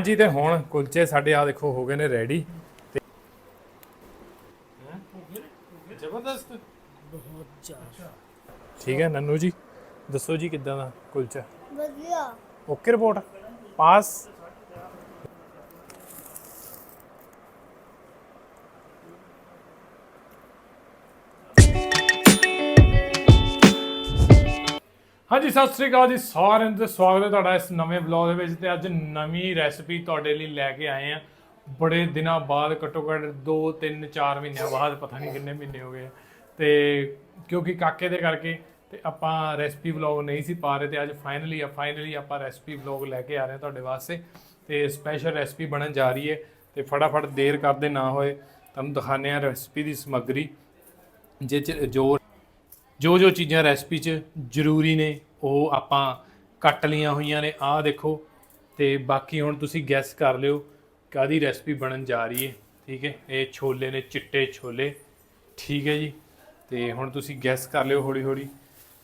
ਜੀ ਤੇ ਹੁਣ ਕੁਲਚੇ ਸਾਡੇ ਆ ਦੇਖੋ ਹੋ ਗਏ ਨੇ ਰੈਡੀ ਤੇ ਜ਼ਬਰਦਸਤ? ਬਹੁਤ ਜ਼ਿਆਦਾ ਠੀਕ ਹੈ ਨੰਨੂ ਜੀ ਦੱਸੋ ਜੀ ਕਿੱਦਾਂ ਦਾ ਕੁਲਚਾ? ਵਧੀਆ। Okay report. ਪਾਸ। ਹਾਂਜੀ, ਸਤਿ ਸ੍ਰੀ ਅਕਾਲ ਜੀ ਸਾਰਿਆਂ ਦਾ ਸਵਾਗਤ ਹੈ ਤੁਹਾਡਾ ਇਸ ਨਵੇਂ ਵਲੌਗ ਦੇ ਵਿੱਚ ਤੇ ਅੱਜ ਨਵੀਂ ਰੈਸਪੀ ਤੁਹਾਡੇ ਲਈ ਲੈ ਕੇ ਆਏ ਆ ਬੜੇ ਦਿਨਾਂ ਬਾਅਦ, ਘੱਟੋ ਘੱਟ 2 3 4 ਮਹੀਨਿਆਂ ਬਾਅਦ, ਪਤਾ ਨਹੀਂ ਕਿੰਨੇ ਮਹੀਨੇ ਹੋ ਗਏ। ਆ। ਤੇ ਕਿਉਂਕਿ ਕਾਕੇ ਦੇ ਕਰਕੇ ਤੇ ਆਪਾਂ ਰੈਸਪੀ ਵਲੌਗ ਨਹੀਂ ਸੀ ਪਾ ਰਹੇ ਤੇ ਅੱਜ ਫਾਈਨਲੀ ਫਾਈਨਲੀ ਆਪਾਂ ਰੈਸਪੀ ਵਲੌਗ ਲੈ ਕੇ ਆ ਰਹੇ ਹਾਂ ਤੁਹਾਡੇ ਵਾਸਤੇ। ਤੇ ਸਪੈਸ਼ਲ ਰੈਸਪੀ ਬਣਨ ਜਾ ਰਹੀ ਹੈ ਤੇ ਫਟਾਫਟ ਦੇਰ ਕਰਦੇ ਨਾ ਹੋਏ, ਤੁਹਾਨੂੰ ਦਿਖਾਉਂਦੇ ਆ ਰੈਸਪੀ ਦੀ ਸਮੱਗਰੀ। ਜਿਹ 'ਚ ਜੋ ਜੋ ਜੋ ਚੀਜ਼ਾਂ ਰੈਸਪੀ 'ਚ ਜ਼ਰੂਰੀ ਨੇ ਉਹ ਆਪਾਂ ਕੱਟ ਲੀਆਂ ਹੋਈਆਂ ਨੇ, ਆਹ ਦੇਖੋ। ਤੇ ਬਾਕੀ ਹੁਣ ਤੁਸੀਂ ਗੈਸ ਕਰ ਲਿਓ ਕਾਦੀ ਰੈਸਪੀ ਬਣਨ ਜਾ ਰਹੀ ਹੈ। ਠੀਕ ਹੈ? ਇਹ ਛੋਲੇ ਨੇ, ਚਿੱਟੇ ਛੋਲੇ। ਠੀਕ ਹੈ ਜੀ? ਤੇ ਹੁਣ ਤੁਸੀਂ ਗੈਸ ਕਰ ਲਿਓ ਹੌਲੀ ਹੌਲੀ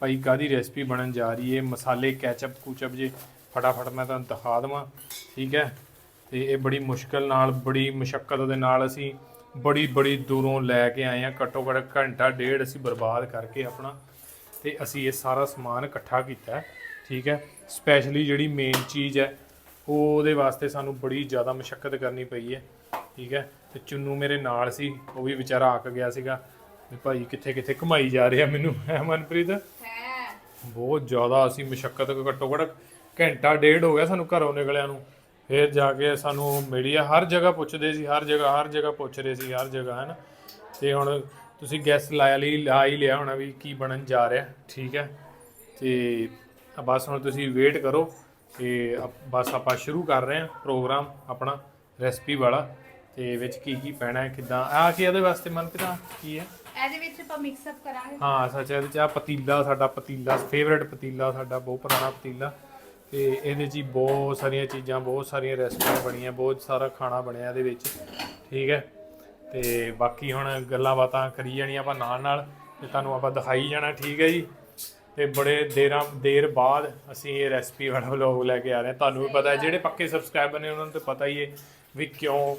ਭਾਈ ਕਾਦੀ ਰੈਸਪੀ ਬਣਨ ਜਾ ਰਹੀ ਹੈ। ਮਸਾਲੇ ਕੈਚਅਪ ਕੂਚਅਪ ਜੇ ਫਟਾਫਟ ਮੈਂ ਤੁਹਾਨੂੰ ਦਿਖਾ ਦੇਵਾਂ। ਠੀਕ ਹੈ? ਤੇ ਇਹ ਬੜੀ ਮੁਸ਼ਕਲ ਨਾਲ, ਬੜੀ ਮੁਸ਼ਕਲ ਦੇ ਨਾਲ ਅਸੀਂ ਬੜੀ ਬੜੀ ਦੂਰੋਂ ਲੈ ਕੇ ਆਏ ਆ ਘੱਟੋ ਘੱਟ ਘੰਟਾ ਡੇਢ ਅਸੀਂ ਬਰਬਾਦ ਕਰਕੇ ਆਪਣਾ ਤੇ ਅਸੀਂ ਇਹ ਸਾਰਾ ਸਮਾਨ ਇਕੱਠਾ ਕੀਤਾ ਹੈ, ਠੀਕ ਹੈ? ਸਪੈਸ਼ਲੀ ਜਿਹੜੀ ਮੇਨ ਚੀਜ਼ ਹੈ ਉਹ ਉਹਦੇ ਵਾਸਤੇ ਸਾਨੂੰ ਬੜੀ ਜ਼ਿਆਦਾ ਮੁਸ਼ਕਲ ਕਰਨੀ ਪਈ ਹੈ ਠੀਕ ਹੈ? ਤੇ ਚੁੰਨੂ ਮੇਰੇ ਨਾਲ ਸੀ ਉਹ ਵੀ ਵਿਚਾਰਾ ਆਕ ਗਿਆ ਸੀਗਾ। ਵੀ ਭਾਈ ਕਿੱਥੇ ਕਿੱਥੇ ਘੁਮਾਈ ਜਾ ਰਿਹਾ ਮੈਨੂੰ ਹੈ ਮਨਪ੍ਰੀਤ? ਬਹੁਤ ਜ਼ਿਆਦਾ ਅਸੀਂ ਮੁਸ਼ਕਲ ਘੱਟੋ ਘੱਟ ਘੰਟਾ ਡੇਢ ਹੋ ਗਿਆ ਸਾਨੂੰ ਘਰੋਂ ਨਿਕਲਿਆ ਨੂੰ। ਫਿਰ ਜਾ ਕੇ ਸਾਨੂੰ ਮੀਡੀਆ ਹਰ ਜਗ੍ਹਾ ਪੁੱਛਦੇ ਸੀ ਹਰ ਜਗ੍ਹਾ ਹਰ ਜਗ੍ਹਾ ਪੁੱਛ ਰਹੇ ਸੀ ਹਰ ਜਗ੍ਹਾ ਹੈ ਨਾ? ਤੇ ਹੁਣ ਤੁਸੀਂ ਗੈਸ ਲਾਇਆ ਲਈ ਲਾ ਹੀ ਲਿਆ ਹੋਣਾ ਵੀ ਕੀ ਬਣਨ ਜਾ ਰਿਹਾ ਠੀਕ ਹੈ? ਤੇ ਬਸ ਹੁਣ ਤੁਸੀਂ ਵੇਟ ਕਰੋ ਅਪ- ਬਸ ਆਪਾਂ ਸ਼ੁਰੂ ਕਰ ਰਹੇ ਹਾਂ ਪ੍ਰੋਗਰਾਮ ਆਪਣਾ ਰੈਸਪੀ ਵਾਲਾ ਤੇ ਵਿੱਚ ਕੀ ਕੀ ਪੈਣਾ ਹੈ ਕਿਦਾਂ ਆ ਕੀ ਇਹਦੇ ਵਾਸਤੇ ਮਨਪ੍ਰੀਤ ਕੀ ਹੈ? ਇਹਦੇ ਵਿੱਚ ਆਪਾਂ ਮਿਕਸ ਅਪ ਕਰਾਂਗੇ। ਹਾਂ ਸੱਚ ਇਹਦੇ ਚ ਆ ਪਤੀਲਾ ਸਾਡਾ ਪਤੀਲਾ ਫੇਵਰੇਟ ਪਤੀਲਾ ਸਾਡਾ ਬਹੁਤ ਪੁਰਾਣਾ ਪਤੀਲਾ। ਤੇ ਇਹਦੇ ਚ ਬਹੁਤ ਸਾਰੀਆਂ ਚੀਜ਼ਾਂ ਬਹੁਤ ਸਾਰੀਆਂ ਰੈਸਪੀਆਂ ਬਣੀਆਂ ਬਹੁਤ ਸਾਰਾ ਖਾਣਾ ਬਣਿਆ ਇਹਦੇ ਵਿੱਚ ਠੀਕ ਹੈ? ਤੇ ਬਾਕੀ ਹੁਣ ਗੱਲਾਂ ਬਾਤਾਂ ਕਰੀ ਜਾਣੀਆਂ ਆਪਾਂ ਨਾਲ ਨਾਲ ਤੇ ਤੁਹਾਨੂੰ ਆਪਾਂ ਦਿਖਾਈ ਜਾਣਾ, ਠੀਕ ਹੈ ਜੀ। ਤੇ ਬੜੇ ਦੇਰਾਂ, ਦੇਰ ਬਾਅਦ ਅਸੀਂ ਇਹ ਰੈਸਪੀ ਵਾਲਾ ਵਲੌਗ ਲੈ ਕੇ ਆ ਰਹੇ ਹਾਂ। ਤੁਹਾਨੂੰ ਵੀ ਪਤਾ ਹੈ, ਜਿਹੜੇ ਪੱਕੇ ਸਬਸਕ੍ਰਾਈਬਰ ਨੇ ਉਹਨਾਂ ਨੂੰ ਤਾਂ ਪਤਾ ਹੀ ਹੈ ਵੀ ਕਿਉਂ,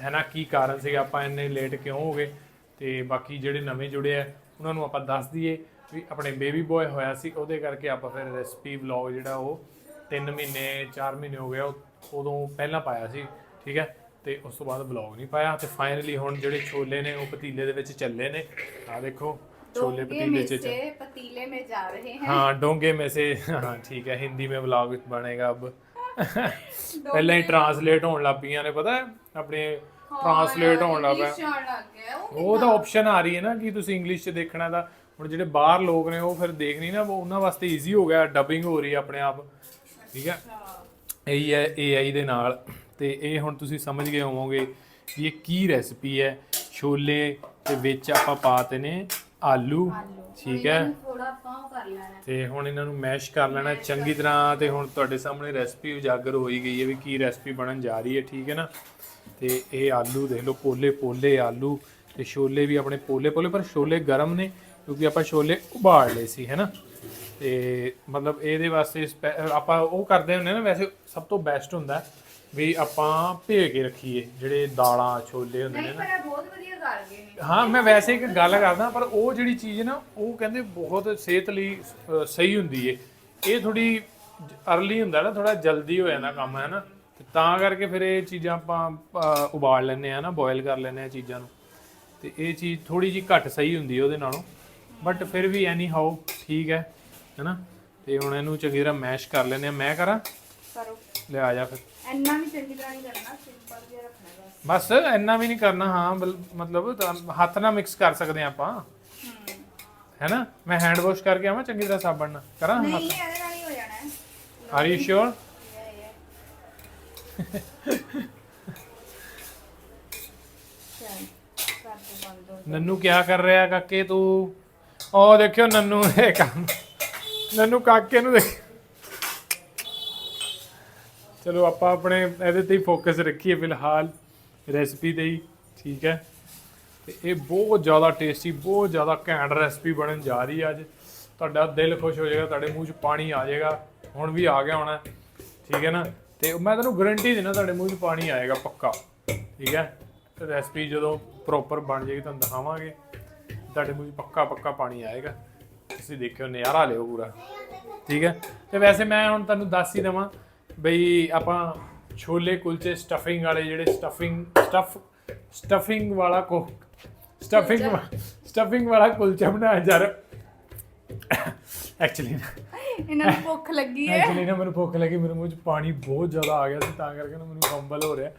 ਹੈ ਨਾ, ਕੀ ਕਾਰਨ ਸੀ ਆਪਾਂ ਇੰਨੇ ਲੇਟ ਕਿਉਂ ਹੋ ਗਏ। ਤੇ ਬਾਕੀ ਜਿਹੜੇ ਨਵੇਂ ਜੁੜੇ ਆ, ਉਹਨਾਂ ਨੂੰ ਆਪਾਂ ਦੱਸ ਦਈਏ ਵੀ ਆਪਣੇ ਬੇਬੀ ਬੋਏ ਹੋਇਆ ਸੀ, ਉਹਦੇ ਕਰਕੇ ਆਪਾਂ ਫਿਰ ਰੈਸਪੀ ਵਲੌਗ ਜਿਹੜਾ ਉਹ 3 ਮਹੀਨੇ 4 ਮਹੀਨੇ ਹੋ ਗਿਆ ਉਹ- ਉਦੋਂ ਪਹਿਲਾਂ ਪਾਇਆ ਸੀ, ਠੀਕ ਹੈ। ਤੇ ਉਸ ਤੋਂ ਬਾਅਦ ਵਲੌਗ ਨਹੀਂ ਪਾਇਆ ਤੇ ਫਾਈਨਲੀ ਹੁਣ ਜਿਹੜੇ ਛੋਲੇ ਨੇ ਉਹ ਪਤੀਲੇ ਦੇ ਵਿੱਚ ਚੱਲੇ ਨੇ ਆ ਦੇਖੋ ਛੋਲੇ डोंगे पतीले में से से पतीले में जा रहे हैं हाँ डोंगे में से हाँ ठीक है हिंदी में व्लॉग बनेगा अब ਪਹਿਲਾਂ ਹੀ ਟਰਾਂਸਲੇਟ ਹੋਣ ਲੱਗ ਪਈਆਂ ਨੇ ਪਤਾ ਹੈ ਆਪਣੇ ਟਰਾਂਸਲੇਟ ਹੋਣ ਲੱਗ ਪਿਆ इंग्लिश आने लग गया वो ਉਹ ਤਾਂ ਆਪਸ਼ਨ ਆ ਰਹੀ ਹੈ ਨਾ ਕਿ ਤੁਸੀਂ ਇੰਗਲਿਸ਼ 'ਚ ਦੇਖਣਾ ਦਾ ਹੁਣ ਜਿਹੜੇ ਬਾਹਰ ਲੋਕ ਨੇ ਉਹ ਫਿਰ ਦੇਖ ਨਹੀਂ ਨਾ ਉਹ ਉਹਨਾਂ ਵਾਸਤੇ ਈਜ਼ੀ ਹੋ ਗਿਆ ਡਬਿੰਗ ਹੋ ਰਹੀ ਹੈ ਆਪਣੇ ਆਪ ਠੀਕ ਹੈ ਇਹੀ ਹੈ AI ਦੇ ਨਾਲ ਤੇ ਇਹ ਹੁਣ ਤੁਸੀਂ ਸਮਝ ਗਏ ਹੋਵੋਗੇ ਵੀ ਇਹ ਕੀ ਰੈਸਪੀ ਹੈ। ਛੋਲੇ ਤੇ ਵਿੱਚ ਆਪਾਂ ਪਾਤੇ ਨੇ ਆਲੂ ਠੀਕ ਹੈ। ਥੋੜਾ ਆਪਾਂ ਕਰ ਲੈਣਾ ਤੇ ਹੁਣ ਇਹਨਾਂ ਨੂੰ ਮੈਸ਼ ਕਰ ਲੈਣਾ ਚੰਗੀ ਤਰ੍ਹਾਂ ਤੇ ਹੁਣ ਤੁਹਾਡੇ ਸਾਹਮਣੇ ਰੈਸਪੀ ਉਜਾਗਰ ਹੋਈ ਗਈ ਹੈ ਵੀ ਕੀ ਰੈਸਪੀ ਬਣਨ ਜਾ ਰਹੀ ਹੈ ਠੀਕ ਹੈ ਨਾ। ਤੇ ਇਹ ਆਲੂ ਦੇਖ ਲਓ ਪੋਲੇ ਪੋਲੇ ਆਲੂ ਤੇ ਛੋਲੇ ਵੀ ਆਪਣੇ ਪੋਲੇ ਪੋਲੇ ਪਰ ਛੋਲੇ ਗਰਮ ਨੇ ਕਿਉਂਕਿ ਆਪਾਂ ਛੋਲੇ ਉਬਾਲ ਲਏ ਸੀ ਹੈ ਨਾ। ਤੇ ਮਤਲਬ ਇਹਦੇ ਵਾਸਤੇ ਆਪਾਂ ਉਹ ਕਰਦੇ ਹੁੰਦੇ ਨਾ ਵੈਸੇ ਸਭ ਤੋਂ ਬੈਸਟ ਹੁੰਦਾ ਵੀ ਆਪਾਂ ਭੇ ਕੇ ਰੱਖੀਏ ਜਿਹੜੇ ਦਾਲਾਂ ਛੋਲੇ ਹੁੰਦੇ ਨੇ ਨਾ। ਪਰ ਬਹੁਤ ਵਧੀਆ ਗੱਲ ਨੇ ਹਾਂ ਮੈਂ ਵੈਸੇ ਇੱਕ ਗੱਲ ਕਰਦਾ ਪਰ ਉਹ ਜਿਹੜੀ ਚੀਜ਼ ਨਾ ਉਹ ਕਹਿੰਦੇ ਬਹੁਤ ਸਿਹਤ ਲਈ ਸਹੀ ਹੁੰਦੀ ਏ। ਇਹ ਥੋੜੀ ਅਰਲੀ ਹੁੰਦਾ ਨਾ ਥੋੜਾ ਜਲਦੀ ਹੋ ਜਾਂਦਾ ਕੰਮ ਹੈ ਨਾ? ਤੇ ਤਾਂ ਕਰਕੇ ਫਿਰ ਇਹ ਚੀਜ਼ਾਂ ਆਪਾਂ ਉਬਾਲ ਲੈਂਦੇ ਆ ਨਾ? ਬੋਇਲ ਕਰ ਲੈਂਦੇ ਆ ਚੀਜ਼ਾਂ ਨੂੰ। ਤੇ ਇਹ ਚੀਜ਼ ਥੋੜੀ ਜੀ ਘੱਟ ਸਹੀ ਹੁੰਦੀ ਉਹਦੇ ਨਾਲੋਂ। ਬਟ ਫਿਰ ਵੀ ਐਨੀ ਹਾਊ ਠੀਕ ਹੈ ਹੈਨਾ ਤੇ ਹੁਣ ਇਹਨੂੰ ਚੰਗੀ ਤਰ੍ਹਾਂ ਮੈਸ਼ ਕਰ ਲੈਂਦੇ ਆ ਮੈਂ ਕਰਾਂ? ਕਰੋ। ਲਿਆ ਜਾ ਫਿਰ। ਇੰਨਾ ਵੀ ਚੰਗੀ ਤਰ੍ਹਾਂ ਨਹੀਂ ਕਰਨਾ ਸਿੰਪਲ ਜਿਹਾ ਰੱਖਣਾ ਬਸ। ਬਸ ਇੰਨਾ ਵੀ ਨਹੀਂ ਕਰਨਾ ਹਾਂ ਮਤਲਬ ਹੱਥ ਨਾਲ ਮਿਕਸ ਕਰ ਸਕਦੇ ਹਾਂ ਆਪਾਂ। ਹਮ। ਹੈਨਾ? ਮੈਂ ਹੈਂਡ ਵਾਸ਼ ਕਰਕੇ ਆਵਾਂ ਚੰਗੀ ਤਰ੍ਹਾਂ ਸਾਬਣ ਨਾਲ। ਕਰਾਂ ਨਹੀਂ ਇਹਦੇ ਨਾਲ ਹੀ ਹੋ ਜਾਣਾ। ਹੈ ਆਰ ਯੂ ਸ਼ੋਰ ਇਹ- ਇਹ। ਚੱਲ ਕਿਆ ਕਰ ਰਿਹਾ ਕਾਕੇ ਤੂੰ? ਉਹ ਦੇਖਿਓ ਨੰਨੂ ਇਹ ਕੰਮ। ਨੰਨੂ ਕਾਕੇ ਨੂੰ ਦੇਖ ਚਲੋ ਆਪਾਂ ਆਪਣੇ ਇਹਦੇ ਤੇ ਹੀ ਫੋਕਸ ਰੱਖੀਏ ਫਿਲਹਾਲ ਰੈਸਪੀ ਤੇ ਹੀ, ਠੀਕ ਹੈ। ਤੇ ਇਹ ਬਹੁਤ ਜ਼ਿਆਦਾ ਟੇਸਟੀ ਬਹੁਤ ਜ਼ਿਆਦਾ ਘੈਂਟ ਰੈਸਪੀ ਬਣਨ ਜਾ ਰਹੀ ਹੈ ਅੱਜ। ਤੁਹਾਡਾ ਦਿਲ ਖੁਸ਼ ਹੋ ਜਾਏਗਾ, ਤੁਹਾਡੇ ਮੂੰਹ 'ਚ ਪਾਣੀ ਆ ਜਾਏਗਾ, ਹੁਣ ਵੀ ਆ ਗਿਆ ਹੋਣਾ, ਠੀਕ ਹੈ ਨਾ। ਤੇ ਮੈਂ ਤੁਹਾਨੂੰ ਗਾਰੰਟੀ ਦਿੰਦਾ, ਤੁਹਾਡੇ ਮੂੰਹ 'ਚ ਪਾਣੀ ਆਏਗਾ ਪੱਕਾ, ਠੀਕ ਹੈ। ਰੈਸਪੀ ਜਦੋਂ ਪ੍ਰੋਪਰ ਬਣ ਜਾਏਗੀ, ਤੁਹਾਨੂੰ ਦਿਖਾਵਾਂਗੇ। ਤੁਹਾਡੇ ਮੂੰਹ 'ਚ ਪੱਕਾ ਪੱਕਾ ਪਾਣੀ ਆਏਗਾ। ਤੁਸੀਂ ਦੇਖਿਓ, ਨਜ਼ਾਰਾ ਲਿਓ ਪੂਰਾ, ਠੀਕ ਹੈ। ਤੇ ਵੈਸੇ ਮੈਂ ਹੁਣ ਤੁਹਾਨੂੰ ਦੱਸ ਹੀ ਦਵਾਂ ਬਈ ਆਪਾਂ ਛੋਲੇ ਕੁਲਚੇ ਸਟਫਿੰਗ ਵਾਲੇ ਜਿਹੜੇ ਸਟਫਿੰਗ ਸਟਫ ਸਟਫਿੰਗ ਵਾਲਾ ਕੋ ਸਟਫਿੰਗ ਸਟਫਿੰਗ ਵਾਲਾ ਕੁਲਚਾ ਬਣਾਇਆ ਜਾ ਰਿਹਾ। ਐਕਚੁਅਲੀ ਇਹਨਾਂ ਨੂੰ ਭੁੱਖ ਲੱਗੀ ਹੈ। ਐਕਚੁਅਲੀ ਨਾ ਮੈਨੂੰ ਭੁੱਖ ਲੱਗੀ ਮੇਰੇ ਮੂੰਹ 'ਚ ਪਾਣੀ ਬਹੁਤ ਜ਼ਿਆਦਾ ਆ ਗਿਆ ਸੀ ਤਾਂ ਕਰਕੇ ਨਾ ਮੈਨੂੰ ਕੰਬਲ ਹੋ ਰਿਹਾ।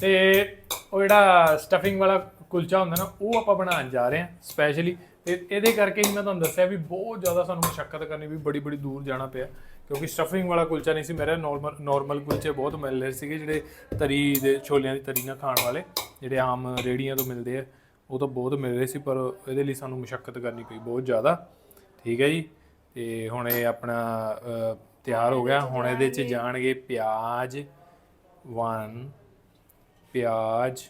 ਤੇ ਉਹ ਜਿਹੜਾ ਸਟਫਿੰਗ ਵਾਲਾ ਕੁਲਚਾ ਹੁੰਦਾ ਨਾ ਉਹ ਆਪਾਂ ਬਣਾਉਣ ਜਾ ਰਹੇ ਹਾਂ ਸਪੈਸ਼ਲੀ ਤੇ ਇਹਦੇ ਕਰਕੇ ਹੀ ਮੈਂ ਤੁਹਾਨੂੰ ਦੱਸਿਆ ਵੀ ਬਹੁਤ ਜ਼ਿਆਦਾ ਸਾਨੂੰ ਮੁਸ਼ਕਲ ਕਰਨੀ ਵੀ ਬੜੀ ਬੜੀ ਦੂਰ ਜਾਣਾ ਪਿਆ। ਕਿਉਂਕਿ ਸਟਫਿੰਗ ਵਾਲਾ ਕੁਲਚਾ ਨਹੀਂ ਸੀ ਮੇਰੇ ਨਾਰਮਲ ਨਾਰਮਲ ਕੁਲਚੇ ਬਹੁਤ ਮਿਲ ਰਹੇ ਸੀਗੇ ਜਿਹੜੇ ਤਰੀ ਦੇ ਛੋਲਿਆਂ ਦੀ ਤਰੀ ਨਾਲ ਖਾਣ ਵਾਲੇ ਜਿਹੜੇ ਆਮ ਰੇੜੀਆਂ ਤੋਂ ਮਿਲਦੇ ਆ ਉਹ ਤਾਂ ਬਹੁਤ ਮਿਲ ਰਹੇ ਸੀ ਪਰ ਇਹਦੇ ਲਈ ਸਾਨੂੰ ਮੁਸ਼ਕਲ ਕਰਨੀ ਪਈ ਬਹੁਤ ਜ਼ਿਆਦਾ। ਠੀਕ ਹੈ ਜੀ? ਤੇ ਹੁਣ ਇਹ ਆਪਣਾ ਤਿਆਰ ਹੋ ਗਿਆ। ਹੁਣ ਇਹਦੇ 'ਚ ਜਾਣਗੇ ਪਿਆਜ਼ 1 ਪਿਆਜ਼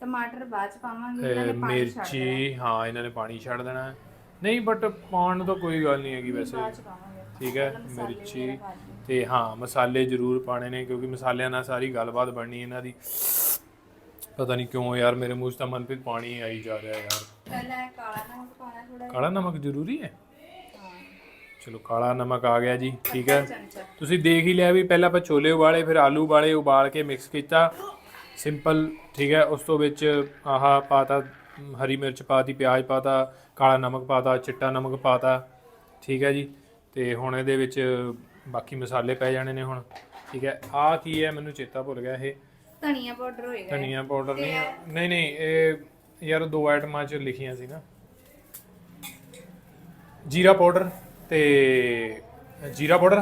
ਟਮਾਟਰ ਬਾਅਦ ਚ ਪਾਵਾਂਗੇ ਇਹਨਾਂ ਨੇ ਪਾਣੀ ਛੱਡ ਦੇਣਾ। ਮਿਰਚੀ ਹਾਂ ਇਹਨਾਂ ਨੇ ਪਾਣੀ ਛੱਡ ਦੇਣਾ। ਨਹੀਂ ਬਟ ਪਾਉਣ ਤਾਂ ਕੋਈ ਗੱਲ ਨਹੀਂ ਹੈਗੀ ਵੈਸੇ। ਬਾਅਦ ਚ ਪਾਵਾਂਗੇ। ਆਪਾਂ। ਠੀਕ ਹੈ ਮਿਰਚੀ। ਤੇ ਹਾਂ ਮਸਾਲੇ ਜ਼ਰੂਰ ਪਾਣੇ ਨੇ ਕਿਉਂਕਿ ਮਸਾਲਿਆਂ ਨਾਲ ਸਾਰੀ ਗੱਲਬਾਤ ਬਣਨੀ ਇਹਨਾਂ ਦੀ। ਪਤਾ ਨਹੀਂ ਕਿਉਂ ਯਾਰ ਮੇਰੇ ਮੂੰਹ 'ਚ ਤਾਂ ਮਨਪ੍ਰੀਤ ਪਾਣੀ ਆਈ ਜਾ ਰਿਹਾ ਯਾਰ। ਪਹਿਲਾਂ ਕਾਲਾ ਨਮਕ ਪਾਣਾ ਥੋੜਾ ਕਾਲਾ ਨਮਕ ਜ਼ਰੂਰੀ ਹੈ? ਚਲੋ ਕਾਲਾ ਨਮਕ ਆ ਗਿਆ ਜੀ ਠੀਕ ਹੈ। ਤੁਸੀਂ ਦੇਖ ਹੀ ਲਿਆ ਵੀ ਪਹਿਲਾਂ ਆਪਾਂ ਛੋਲੇ ਉਬਾਲੇ ਫਿਰ ਆਲੂ ਉਬਾਲੇ ਉਬਾਲ ਕੇ ਮਿਕਸ ਕੀਤਾ। ਸਿੰਪਲ ਠੀਕ ਹੈ ਉਸ ਤੋਂ ਵਿੱਚ ਆਹ ਪਾਤਾ ਹਰੀ ਮਿਰਚ ਪਾਤੀ ਪਿਆਜ਼ ਪਾਤਾ ਕਾਲਾ ਨਮਕ ਪਾਤਾ ਚਿੱਟਾ ਨਮਕ ਪਾਤਾ ਠੀਕ ਹੈ ਜੀ। ਤੇ ਹੁਣ ਇਹਦੇ ਵਿੱਚ ਬਾਕੀ ਮਸਾਲੇ ਪੈ ਜਾਣੇ ਨੇ ਹੁਣ। ਠੀਕ ਹੈ ਆਹ ਕੀ ਹੈ? ਮੈਨੂੰ ਚੇਤਾ ਭੁੱਲ ਗਿਆ ਇਹ। ਧਨੀਆ ਪਾਊਡਰ ਹੋਏਗਾ। ਧਨੀਆ ਪਾਊਡਰ ਨਹੀਂ ਨਹੀਂ ਨਹੀਂ ਇਹ ਯਾਰ ਦੋ ਆਈਟਮਾਂ ਚ ਲਿਖੀਆਂ ਸੀ ਨਾ। ਜੀਰਾ ਪਾਊਡਰ ਤੇ ਜੀਰਾ ਪਾਊਡਰ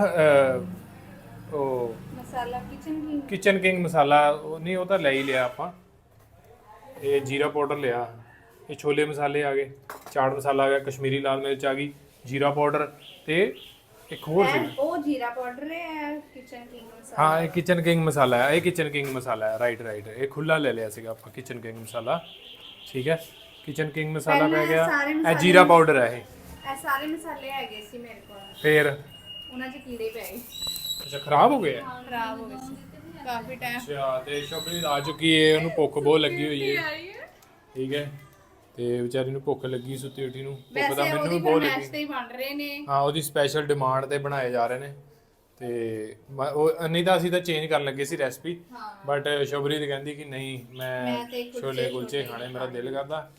ਉਹ ਮਸਾਲਾ ਕਿਚਨ ਕਿੰਗ ਕਿਚਨ ਕਿੰਗ ਮਸਾਲਾ ਉਹ ਨਹੀਂ ਉਹ ਤਾਂ ਲੈ ਹੀ ਲਿਆ ਆਪਾਂ। ਇਹ ਜੀਰਾ ਪਾਊਡਰ ਲਿਆ। ਇਹ ਛੋਲੇ ਮਸਾਲੇ ਆ ਗਏ ਚਾਟ ਮਸਾਲਾ ਆ ਗਿਆ ਕਸ਼ਮੀਰੀ ਲਾਲ ਮਿਰਚ ਆ ਗਈ ਜੀਰਾ ਪਾਊਡਰ ਤੇ ਇੱਕ ਹੋਰ ਸੀ ਉਹ ਜੀਰਾ ਪਾਊਡਰ ਹੈ ਕਿਚਨ ਕਿੰਗ ਮਸਾਲਾ। ਹਾਂ ਇਹ ਕਿਚਨ ਕਿੰਗ ਮਸਾਲਾ ਹੈ ਇਹ ਕਿਚਨ ਕਿੰਗ ਮਸਾਲਾ ਹੈ ਰਾਈਟ ਰਾਈਟ ਇਹ ਖੁੱਲਾ ਲੈ ਲਿਆ ਸੀਗਾ ਆਪਾਂ ਕਿਚਨ ਕਿੰਗ ਮਸਾਲਾ। ਠੀਕ ਹੈ? ਕਿਚਨ ਕਿੰਗ ਮਸਾਲਾ ਪੈ ਗਿਆ। ਇਹ ਜੀਰਾ ਪਾਊਡਰ ਹੈ ਇਹ। ਇਹ ਸਾਰੇ ਮਸਾਲੇ ਹੈਗੇ ਸੀ ਮੇਰੇ ਕੋਲ। ਫੇਰ? ਉਹਨਾਂ 'ਚ ਕੀੜੇ ਪੈ ਗਏ ਅੱਛਾ ਖਰਾਬ ਹੋ ਗਿਆ ਖਰਾਬ ਹੋ ਗਏ ਸੀ। ਕਾਫੀ ਟਾਈਮ ਅੱਛਾ ਤੇ ਸ਼ਬਰੀ ਆ ਚੁੱਕੀ ਹੈ ਉਹਨੂੰ ਭੁੱਖ ਬਹੁਤ ਲੱਗੀ ਹੋਈ ਹੈ ਠੀਕ ਹੈ? ਤੇ ਵਿਚਾਰੀ ਨੂੰ ਭੁੱਖ ਲੱਗੀ ਸੁੱਤੀ ਉੱਠੀ ਨੂੰ ਭੁੱਖ ਤਾਂ ਵੈਸੇ ਮੈਨੂੰ ਵੀ ਉਹਦੀ ਬਹੁਤ ਲੱਗੀ। ਤੇ ਹੀ ਬਣ ਰਹੇ ਨੇ। ਹਾਂ ਉਹਦੀ ਸਪੈਸ਼ਲ ਡਿਮਾਂਡ ਤੇ ਬਣਾਏ ਜਾ ਰਹੇ ਨੇ। ਤੇ ਮ- ਉਹ ਨਹੀਂ ਤਾਂ ਅਸੀਂ ਤਾਂ ਚੇਂਜ ਕਰਨ ਲੱਗੇ ਸੀ ਰੈਸਪੀ ਬਟ ਸ਼ਬਰੀ ਤੇ ਕਹਿੰਦੀ ਕਿ ਨਹੀਂ ਮੈਂ ਮੈਂ ਤੇ ਕੁਲਚੇ ਛੋਲੇ ਕੁਲਚੇ ਖਾਣੇ ਮੇਰਾ ਦਿਲ ਕਰਦਾ।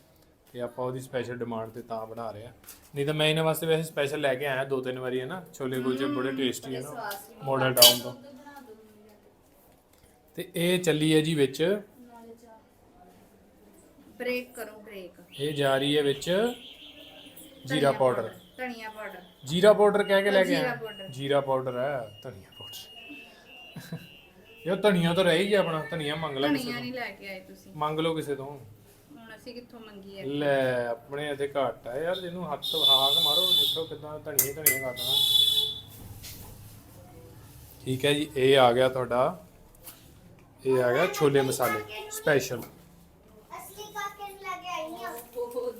ਤੇ ਆਪਾਂ ਉਹਦੀ ਸਪੈਸ਼ਲ ਡਿਮਾਂਡ ਤੇ ਤਾਂ ਬਣਾ ਰਹੇ ਆ। ਨਹੀਂ ਤਾਂ ਮੈਂ ਇਹਨਾਂ ਵਾਸਤੇ ਵੈਸੇ ਸਪੈਸ਼ਲ ਲੈ ਕੇ ਆਇਆ ਦੋ ਤਿੰਨ ਵਾਰੀ ਹੈ ਨਾ ਛੋਲੇ ਕੁਲਚੇ ਬੜੇ ਟੇਸਟੀ ਹੈ ਨਾ ਮਾਡਲ ਟਾਊਨ ਤੋਂ। ਤੇ ਇਹ ਚੱਲੀ ਹੈ ਜੀ ਵਿੱਚ। ਬ੍ਰੇਕ ਕਰੋ। ਇਹ ਜਾ ਰਹੀ ਹੈ ਵਿੱਚ ਜੀਰਾ ਪਾਊਡਰ। ਧਨੀਆ ਪਾਊਡਰ। ਜੀਰਾ ਪਾਊਡਰ ਕਹਿ ਕੇ ਲੈ ਕੇ ਜੀਰਾ ਆਇਆ। ਜੀਰਾ ਪਾਊਡਰ ਹੈ ਧਨੀਆ ਪਾਊਡਰ। ਯਾਰ ਧਨੀਆ ਤਾਂ ਰਹਿ ਹੀ ਗਿਆ ਆਪਣਾ ਧਨੀਆ ਮੰਗ ਲੈ ਕਿਸੇ ਧਨੀਆ ਨਹੀਂ ਲੈ ਕੇ ਆਏ ਤੁਸੀਂ। ਮੰਗ ਲਓ ਕਿਸੇ ਤੋਂ। ਹੁਣ ਅਸੀਂ ਕਿੱਥੋਂ ਮੰਗੀਏ? ਲੈ ਆਪਣੇ ਇੱਥੇ ਘੱਟ ਆ ਯਾਰ ਜਿਹਨੂੰ ਹੱਥ ਹਾਕ ਮਾਰੋ ਦੇਖੋ ਕਿਦਾਂ ਧਨੀਆ ਹੀ ਧਨੀਆ ਕਰ ਦੇਣਾ। ਠੀਕ ਹੈ ਜੀ ਇਹ ਆ ਗਿਆ ਤੁਹਾਡਾ ਇਹ ਆ ਗਿਆ ਛੋਲੇ ਮਸਾਲੇ ਸਪੈਸ਼ਲ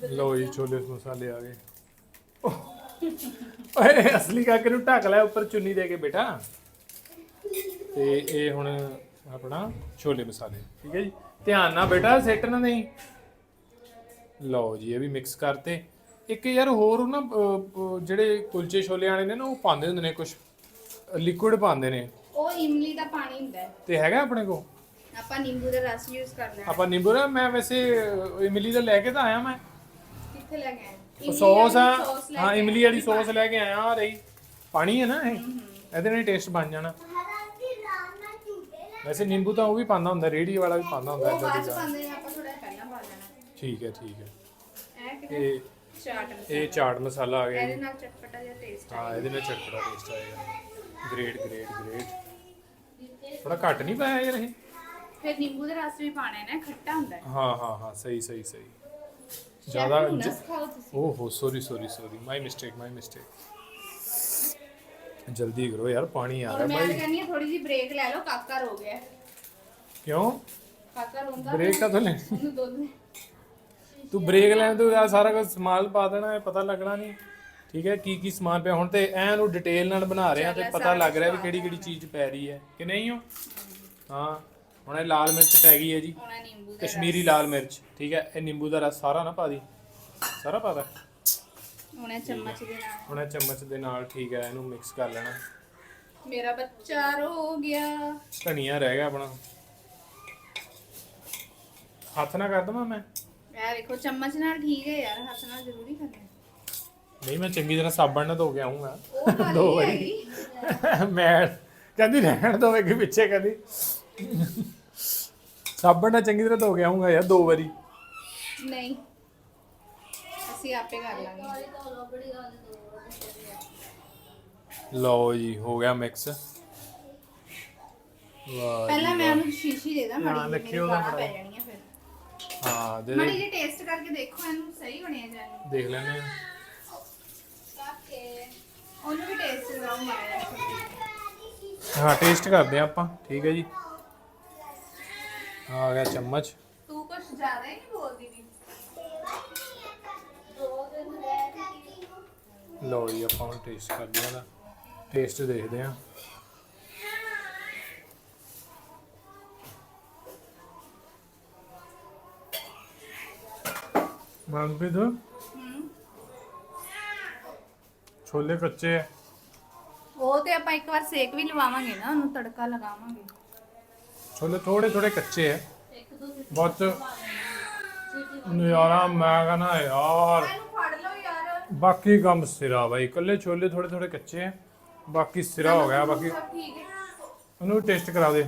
ਲਓ ਜੀ ਛੋਲੇ ਮਸਾਲੇ ਆ ਗਏ। ਓਏ ਅਸਲੀ ਕਾਕੇ ਨੂੰ ਢੱਕ ਲੈ ਉੱਪਰ ਚੁੰਨੀ ਦੇ ਕੇ ਬੇਟਾ। ਤੇ ਇਹ ਹੁਣ ਆਪਣਾ ਛੋਲੇ ਮਸਾਲੇ। ਠੀਕ ਹੈ ਜੀ? ਧਿਆਨ ਨਾਲ ਬੇਟਾ ਸੈੱਟ ਨਾ ਨਹੀਂ ਲਓ ਜੀ ਇਹ ਵੀ ਮਿਕਸ ਕਰਤੇ। ਇੱਕ ਯਾਰ ਹੋਰ ਨਾ ਜਿਹੜੇ ਕੁਲਚੇ ਛੋਲੇ ਵਾਲੇ ਨੇ ਨਾ ਉਹ ਪਾਉਂਦੇ ਹੁੰਦੇ ਨੇ ਕੁਝ ਲਿਕੁਇਡ ਪਾਉਂਦੇ ਨੇ। ਉਹ ਇਮਲੀ ਦਾ ਪਾਣੀ ਹੁੰਦਾ ਹੈ। ਤੇ ਹੈਗਾ ਆਪਣੇ ਕੋਲ? ਆਪਾਂ ਨਿੰਬੂ ਦਾ ਰਸ ਯੂਜ਼ ਕਰਨਾ ਆਪਾਂ ਨਿੰਬੂ ਦਾ ਮੈਂ ਵੈਸੇ ਇਮਲੀ ਦਾ ਲੈ ਕੇ ਤਾਂ ਆਇਆ ਮੈਂ। ਕਿੱਥੇ ਲੈ ਕੇ ਆਏ। ਸੌਸ ਆ। ਹਾਂ ਇਮਲੀ ਵਾਲੀ ਸੌਸ ਲੈ ਕੇ ਆਇਆ ਆ ਰਹੀ। ਪਾਣੀ ਹੈ ਨਾ ਇਹ? ਇਹਦੇ ਨਾਲ ਟੇਸਟ ਬਣ ਜਾਣਾ। ਵੈਸੇ ਨਿੰਬੂ ਤਾਂ ਉਹ ਵੀ ਪਾਉਂਦਾ ਹੁੰਦਾ ਰੇੜੀ ਵਾਲਾ ਵੀ ਪਾਉਂਦਾ ਹੁੰਦਾ ਥੋੜਾ ਠੀਕ ਹੈ ਠੀਕ ਹੈ। ਇਹ ਚਾਟ ਇਹ ਚਾਟ ਮਸਾਲਾ ਆ ਗਿਆ ਇਹਦੇ ਨਾਲ ਚਟਪਟਾ ਜਿਹਾ ਟੇਸਟ ਹਾਂ ਇਹਦੇ ਨਾਲ ਚਟਪਟਾ ਟੇਸਟ ਆਏਗਾ। ਗ੍ਰੇਟ ਗ੍ਰੇਟ ਗ੍ਰੇਟ ਥੋੜਾ ਘੱਟ ਨਹੀਂ ਪਾਇਆ ਯਾਰ ਇਹ? ਫਿਰ ਨਿੰਬੂ ਦਾ ਰਸ ਵੀ ਪਾਣਾ ਹੈ ਨਾ ਖੱਟਾ ਹੁੰਦਾ। ਹਾਂ ਹਾਂ ਹਾਂ ਸਹੀ ਸਹੀ ਸਹੀ। ਜ਼ਿਆਦਾ ਸ਼ੈਫ ਨੂੰ ਨਾ ਸਿਖਾਓ ਤੁਸੀਂ ਓਹੋ sorry sorry sorry my mistake my mistake ਜਲਦੀ ਕਰੋ ਯਾਰ ਪਾਣੀ ਆ ਔਰ ਰਿਹਾ ਮੈਂ ਭਾਈ ਕਹਿੰਦੀ ਹਾਂ ਥੋੜੀ ਜਿਹੀ ਬ੍ਰੇਕ ਲੈ ਲਓ ਕਾਕਾ ਰੋ ਗਿਆ ਹੈ। ਕਿਉਂ ਕਾਕਾ ਰੋਂਦਾ ਬ੍ਰੇਕ ਕਦੋਂ ਲੈ ਉਹਨੂੰ ਦੁੱਧ ਤੂੰ ਬ੍ਰੇਕ ਲੈਣ ਤੋਂ ਯਾਰ ਸਾਰਾ ਕੁਝ ਸਮਾਲ ਪਾ ਦੇਣਾ ਹੈ ਪਤਾ ਲੱਗਣਾ ਨਹੀਂ ਠੀਕ ਹੈ ਕੀ ਕੀ ਸਮਾਨ ਪਿਆ ਹੁਣ ਤੇ ਐ ਨੂੰ ਡਿਟੇਲ ਨਾਲ ਬਣਾ ਰਹੇ ਆ ਤੇ ਪਤਾ ਲੱਗ ਰਿਹਾ ਵੀ ਕਿਹੜੀ ਕਿਹੜੀ ਚੀਜ਼ ਪੈ ਰਹੀ ਹੈ ਕਿ ਨਹੀਂ ਹੋ ਹਾਂ ਹੁਣ ਇਹ ਲਾਲ ਮਿਰਚ ਪੈ ਗਈ ਹੈ ਜੀ। ਨਿੰਬੂ ਦਾ ਕਸ਼ਮੀਰੀ ਲਾਲ ਮਿਰਚ ਠੀਕ ਹੈ। ਇਹ ਨਿੰਬੂ ਦਾ ਰਸ ਸਾਰਾ ਨਾ ਪਾ ਦੀ। ਸਾਰਾ ਪਾ ਦੇ। ਹੁਣ ਇਹ ਚਮਚ ਦੇ ਨਾਲ। ਹੁਣ ਇਹ ਚਮਚ ਦੇ ਨਾਲ ਠੀਕ ਹੈ ਇਹਨੂੰ ਮਿਕਸ ਕਰ ਲੈਣਾ। ਮੇਰਾ ਬੱਚਾ ਰੋ ਗਿਆ। ਧਨੀਆ ਰਹਿ ਗਿਆ ਆਪਣਾ। ਹੱਥ ਨਾ ਕਰ ਦਵਾਂ ਮੈਂ? ਇਹ ਦੇਖੋ ਚਮਚ ਨਾਲ ਠੀਕ ਹੈ ਯਾਰ ਹੱਥ ਨਾਲ ਜ਼ਰੂਰੀ ਕਰਨਾ। ਨਹੀਂ ਮੈਂ ਚੰਗੀ ਤਰ੍ਹਾਂ ਸਾਬਣ ਨਾਲ ਧੋ ਕੇ ਆਉਂਗਾ ਉਹ ਦੋ ਵਾਰੀ। ਮੈਂ ਕਹਿੰਦੀ ਰਹਿਣ ਦੋਵੇਗੀ ਪਿੱਛੇ ਕਹਿੰਦੀ। ਸਾਬਣ ਨਾਲ ਚੰਗੀ ਤਰ੍ਹਾਂ ਧੋ ਕੇ ਆਉਂਗਾ ਯਾਰ ਦੋ ਵਾਰੀ। ਨਹੀਂ। ਅਸੀਂ ਆਪੇ ਕਰ ਲਾਂਗੇ। ਲਓ ਜੀ ਹੋ ਗਿਆ ਮਿਕਸ ਵਾਹ ਪਹਿਲਾਂ ਮੈਂ ਉਹਨੂੰ ਸ਼ੀਸ਼ੀ ਦੇ ਦਾਂ ਮੜੀ ਦੇਖਿਓ ਉਹਦਾ ਪੈ। ਜਾਣੀਆਂ ਫਿਰ। ਹਾਂ ਦੇ ਮੜੀ ਦੇ ਜੀ ਟੇਸਟ ਕਰਕੇ ਦੇਖੋ ਇਹਨੂੰ ਸਹੀ ਬਣਿਆ ਜਾਣੀ ਦੇਖ ਲੈਣੇ ਆ। ਉਹਨੂੰ ਵੀ ਟੇਸਟ ਕਰਾਉ ਮਾਰਿਆ ਹਾਂ ਟੇਸਟ ਕਰਦੇ ਆ ਆਪਾਂ ਠੀਕ ਹੈ ਜੀ। ਆ ਗਿਆ ਚਮਚ। ਤੂੰ ਕੁਝ ਜ਼ਿਆਦਾ ਹੀ ਨਹੀਂ ਬੋਲਦੀ ਵੀ ਲਓ ਜੀ ਆਪਾਂ ਹੁਣ ਟੇਸਟ ਕਰਦੇ ਆ ਦਾ ਟੇਸਟ ਦੇਖਦੇ ਆ ਮਨਪ੍ਰੀਤ? ਛੋਲੇ ਕੱਚੇ ਆ। ਉਹ ਤੇ ਆਪਾਂ ਇੱਕ ਵਾਰ ਸੇਕ ਵੀ ਲਵਾਵਾਂਗੇ ਨਾ ਉਹਨੂੰ ਤੜਕਾ ਲਗਾਵਾਂਗੇ। ਛੋਲੇ ਥੋੜੇ ਥੋੜੇ ਕੱਚੇ ਹੈ ਬਹੁਤ ਨਜ਼ਾਰਾ, ਮੈਂ ਕਹਣਾ ਯਾਰ। ਬਾਕੀ ਕੰਮ ਸਿਰਾ ਬਾਈ, ਇਕੱਲੇ ਛੋਲੇ ਥੋੜੇ ਥੋੜੇ ਕੱਚੇ ਹੈ ਬਾਕੀ ਸਿਰਾ ਹੋ ਗਿਆ, ਬਾਕੀ ਸਭ ਠੀਕ ਉਹਨੂੰ ਟੇਸਟ ਕਰਾ ਦੇ।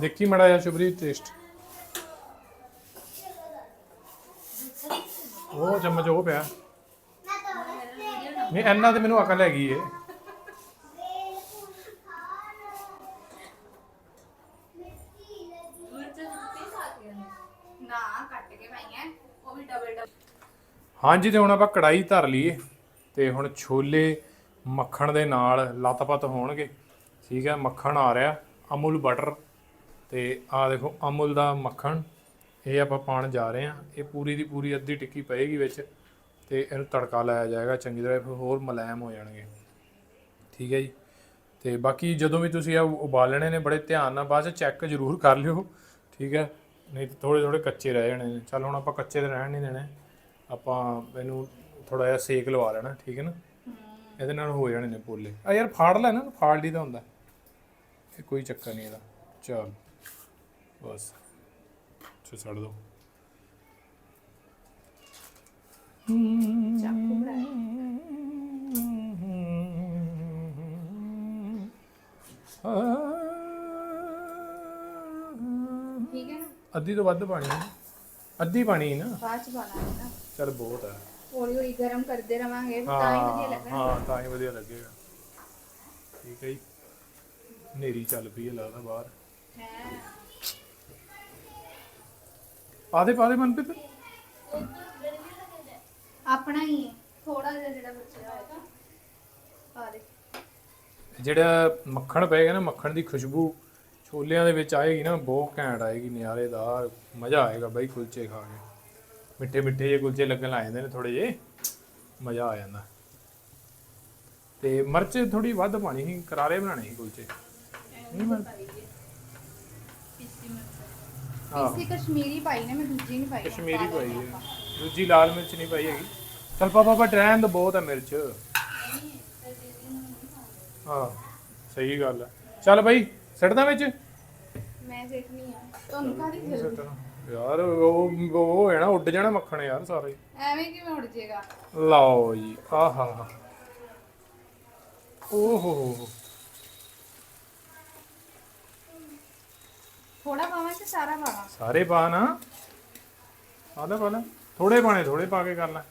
ਦੇਖੀ ਮੜਾ ਜਾ ਸ਼ੁਭਰੀ ਟੇਸਟ ਉਹ ਚਮਚ ਉਹ ਪਿਆ। ਨਹੀਂ, ਇੰਨਾ ਤੇ ਮੈਨੂੰ ਅਕਲ ਹੈਗੀ ਏ ਨਾ ਕੱਟ ਕੇ ਪਾਈਆਂ ਉਹ ਵੀ ਡਬਲ ਡਬਲ ਹਾਂਜੀ ਤੇ ਹੁਣ ਆਪਾਂ ਕੜਾਈ ਧਰ ਲਈਏ ਤੇ ਹੁਣ ਛੋਲੇ ਮੱਖਣ ਦੇ ਨਾਲ ਲੱਤ-ਪੱਤ ਹੋਣਗੇ। ਠੀਕ ਹੈ, ਮੱਖਣ ਆ ਰਿਹਾ, ਅਮੁਲ ਬਟਰ ਤੇ ਆ ਦੇਖੋ ਅਮੁਲ ਦਾ ਮੱਖਣ, ਇਹ ਆਪਾਂ ਪਾਣ ਜਾ ਰਹੇ ਹਾਂ। ਇਹ ਪੂਰੀ ਦੀ ਪੂਰੀ ਅੱਧੀ ਟਿੱਕੀ ਪਏਗੀ ਵਿੱਚ ਤੇ ਇਹਨੂੰ ਤੜਕਾ ਲਾਇਆ ਜਾਏਗਾ, ਚੰਗੀ ਤਰ੍ਹਾਂ ਫਿਰ ਹੋਰ ਮੁਲਾਇਮ ਹੋ ਜਾਣਗੇ। ਠੀਕ ਹੈ ਜੀ। ਤੇ ਬਾਕੀ ਜਦੋਂ ਵੀ ਤੁਸੀਂ ਇਹ ਉਬਾਲਣੇ ਨੇ, ਬੜੇ ਧਿਆਨ ਨਾਲ ਬਾਅਦ ਚ ਚੈੱਕ ਜ਼ਰੂਰ ਕਰ ਲਿਓ। ਠੀਕ ਹੈ, ਨਹੀਂ ਤਾਂ ਥੋੜੇ ਥੋੜੇ ਕੱਚੇ ਰਹਿ ਜਾਣੇ ਨੇ। ਚੱਲ ਹੁਣ ਆਪਾਂ ਕੱਚੇ ਤੇ ਰਹਿਣ ਨਹੀਂ ਦੇਣੇ। ਆਪਾਂ ਇਹਨੂੰ ਥੋੜਾ ਜਿਹਾ ਸੇਕ ਲਵਾ ਲੈਣਾ ਠੀਕ ਹੈ ਨਾ? ਇਹਦੇ ਨਾਲ ਹੋ ਜਾਣੇ ਨੇ ਪੋਲੇ। ਆ ਯਾਰ ਫਾੜ ਲੈ ਨਾ ਫਾੜ ਲਈ ਦਾ ਹੁੰਦਾ। ਇਹ ਕੋਈ ਚੱਕਰ ਨਹੀਂ ਇਹਦਾ। ਚਲ ਬਸ। ਚੋ ਛੱਡ ਦੋ। ਚਾਕੂ ਠੀਕ ਹੈ ਨਾ? ਅੱਧੀ ਤੋਂ ਵੱਧ ਪਾਣੀ ਹੈ। ਅੱਧੀ ਪਾਣੀ ਹੈ ਨਾ। ਬਾਅਦ ਚ ਪਾਣਾ ਹੈ ਨਾ। ਚਲ ਬਹੁਤ ਹੈ ਹੌਲੀ ਹੌਲੀ ਗਰਮ ਕਰਦੇ ਰਵਾਂਗੇ ਤਾਂ ਹੀ ਵਧੀਆ ਹਾਂ ਲੱਗਣਾ ਹਾਂ ਤਾਂ ਹੀ ਵਧੀਆ ਲੱਗੇਗਾ। ਠੀਕ ਹੈ ਜੀ। ਨੇਰੀ ਚੱਲ ਪਈ ਹੈ ਲੱਗਦਾ ਬਾਹਰ। ਹੈ। ਪਾ ਦੇ ਪਾ ਦੇ ਮਨਪ੍ਰੀਤ। ਆਪਣਾ ਹੀ ਹੈ ਥੋੜਾ ਜਿਹਾ ਜਿਹੜਾ ਬਚਿਆ ਹੋਏਗਾ ਪਾ ਦੇ ਜਿਹੜਾ ਮੱਖਣ ਪਏਗਾ ਨਾ ਮੱਖਣ ਦੀ ਖੁਸ਼ਬੂ ਛੋਲਿਆਂ ਦੇ ਵਿੱਚ ਆਏਗੀ ਨਾ ਬਹੁਤ ਘੈਂਟ ਆਏਗੀ ਨਿਆਰੇਦਾਰ ਮਜ਼ਾ ਆਏਗਾ ਬਾਈ ਕੁਲਚੇ ਖਾ ਕੇ। ਮਿੱਠੇ ਮਿੱਠੇ ਜਿਹੇ ਕੁਲਚੇ ਲੱਗਣ ਲੱਗ ਜਾਂਦੇ ਨੇ ਥੋੜੇ ਜਿਹੇ ਮਜ਼ਾ ਆ ਜਾਂਦਾ। ਤੇ ਮਿਰਚ ਥੋੜੀ ਵੱਧ ਪਾਣੀ ਸੀ ਕਰਾਰੇ ਬਣਾਣੇ ਸੀ ਕੁਲਚੇ। ਨਹੀਂ ਹਾਂ। ਇਸੇ ਕਸ਼ਮੀਰੀ ਪਾਈ ਨੇ ਮੈਂ ਦੂਜੀ ਨਹੀਂ ਪਾਈ। ਕਸ਼ਮੀਰੀ ਪਾਈ ਹੈ। ਦੂਜੀ ਲਾਲ ਮਿਰਚ ਨਹੀਂ ਪਾਈ ਹੈਗੀ। ਚਲ ਪਾਪਾ ਪਾ ਟ੍ਰੈਨ ਤਾਂ ਬਹੁਤ ਹੈ ਮਿਰਚ। ਹਾਂ ਸਹੀ ਗੱਲ ਹੈ ਚੱਲ ਬਾਈ ਸੱਟਦਾ ਵਿੱਚ? ਮੈਂ ਦੇਖਣੀ ਆ। ਤੁਹਾਨੂੰ ਕਾਹਦੀ ਜ਼ਰੂਰਤ ਸੱਟਣਾ। ਯਾਰ ਉਹ ਉਹ ਹੋ ਜਾਣਾ ਉੱਡ ਜਾਣਾ ਮੱਖਣ ਯਾਰ ਸਾਰਾ। ਐਵੇਂ ਕਿਵੇਂ ਉੜ ਜਾਏਗਾ? ਲਓ ਜੀ ਆਹਾ। ਓਹੋ। ਥੋੜਾ ਪਾਵਾਂ ਕਿ ਸਾਰਾ ਪਾਵਾਂ? ਸਾਰੇ ਪਾ ਨਾ। ਆਦਾ ਪਾ ਲੈ। ਥੋੜੇ ਪਾਣੇ ਥੋੜੇ ਪਾ ਕੇ ਕਰ ਲੈ।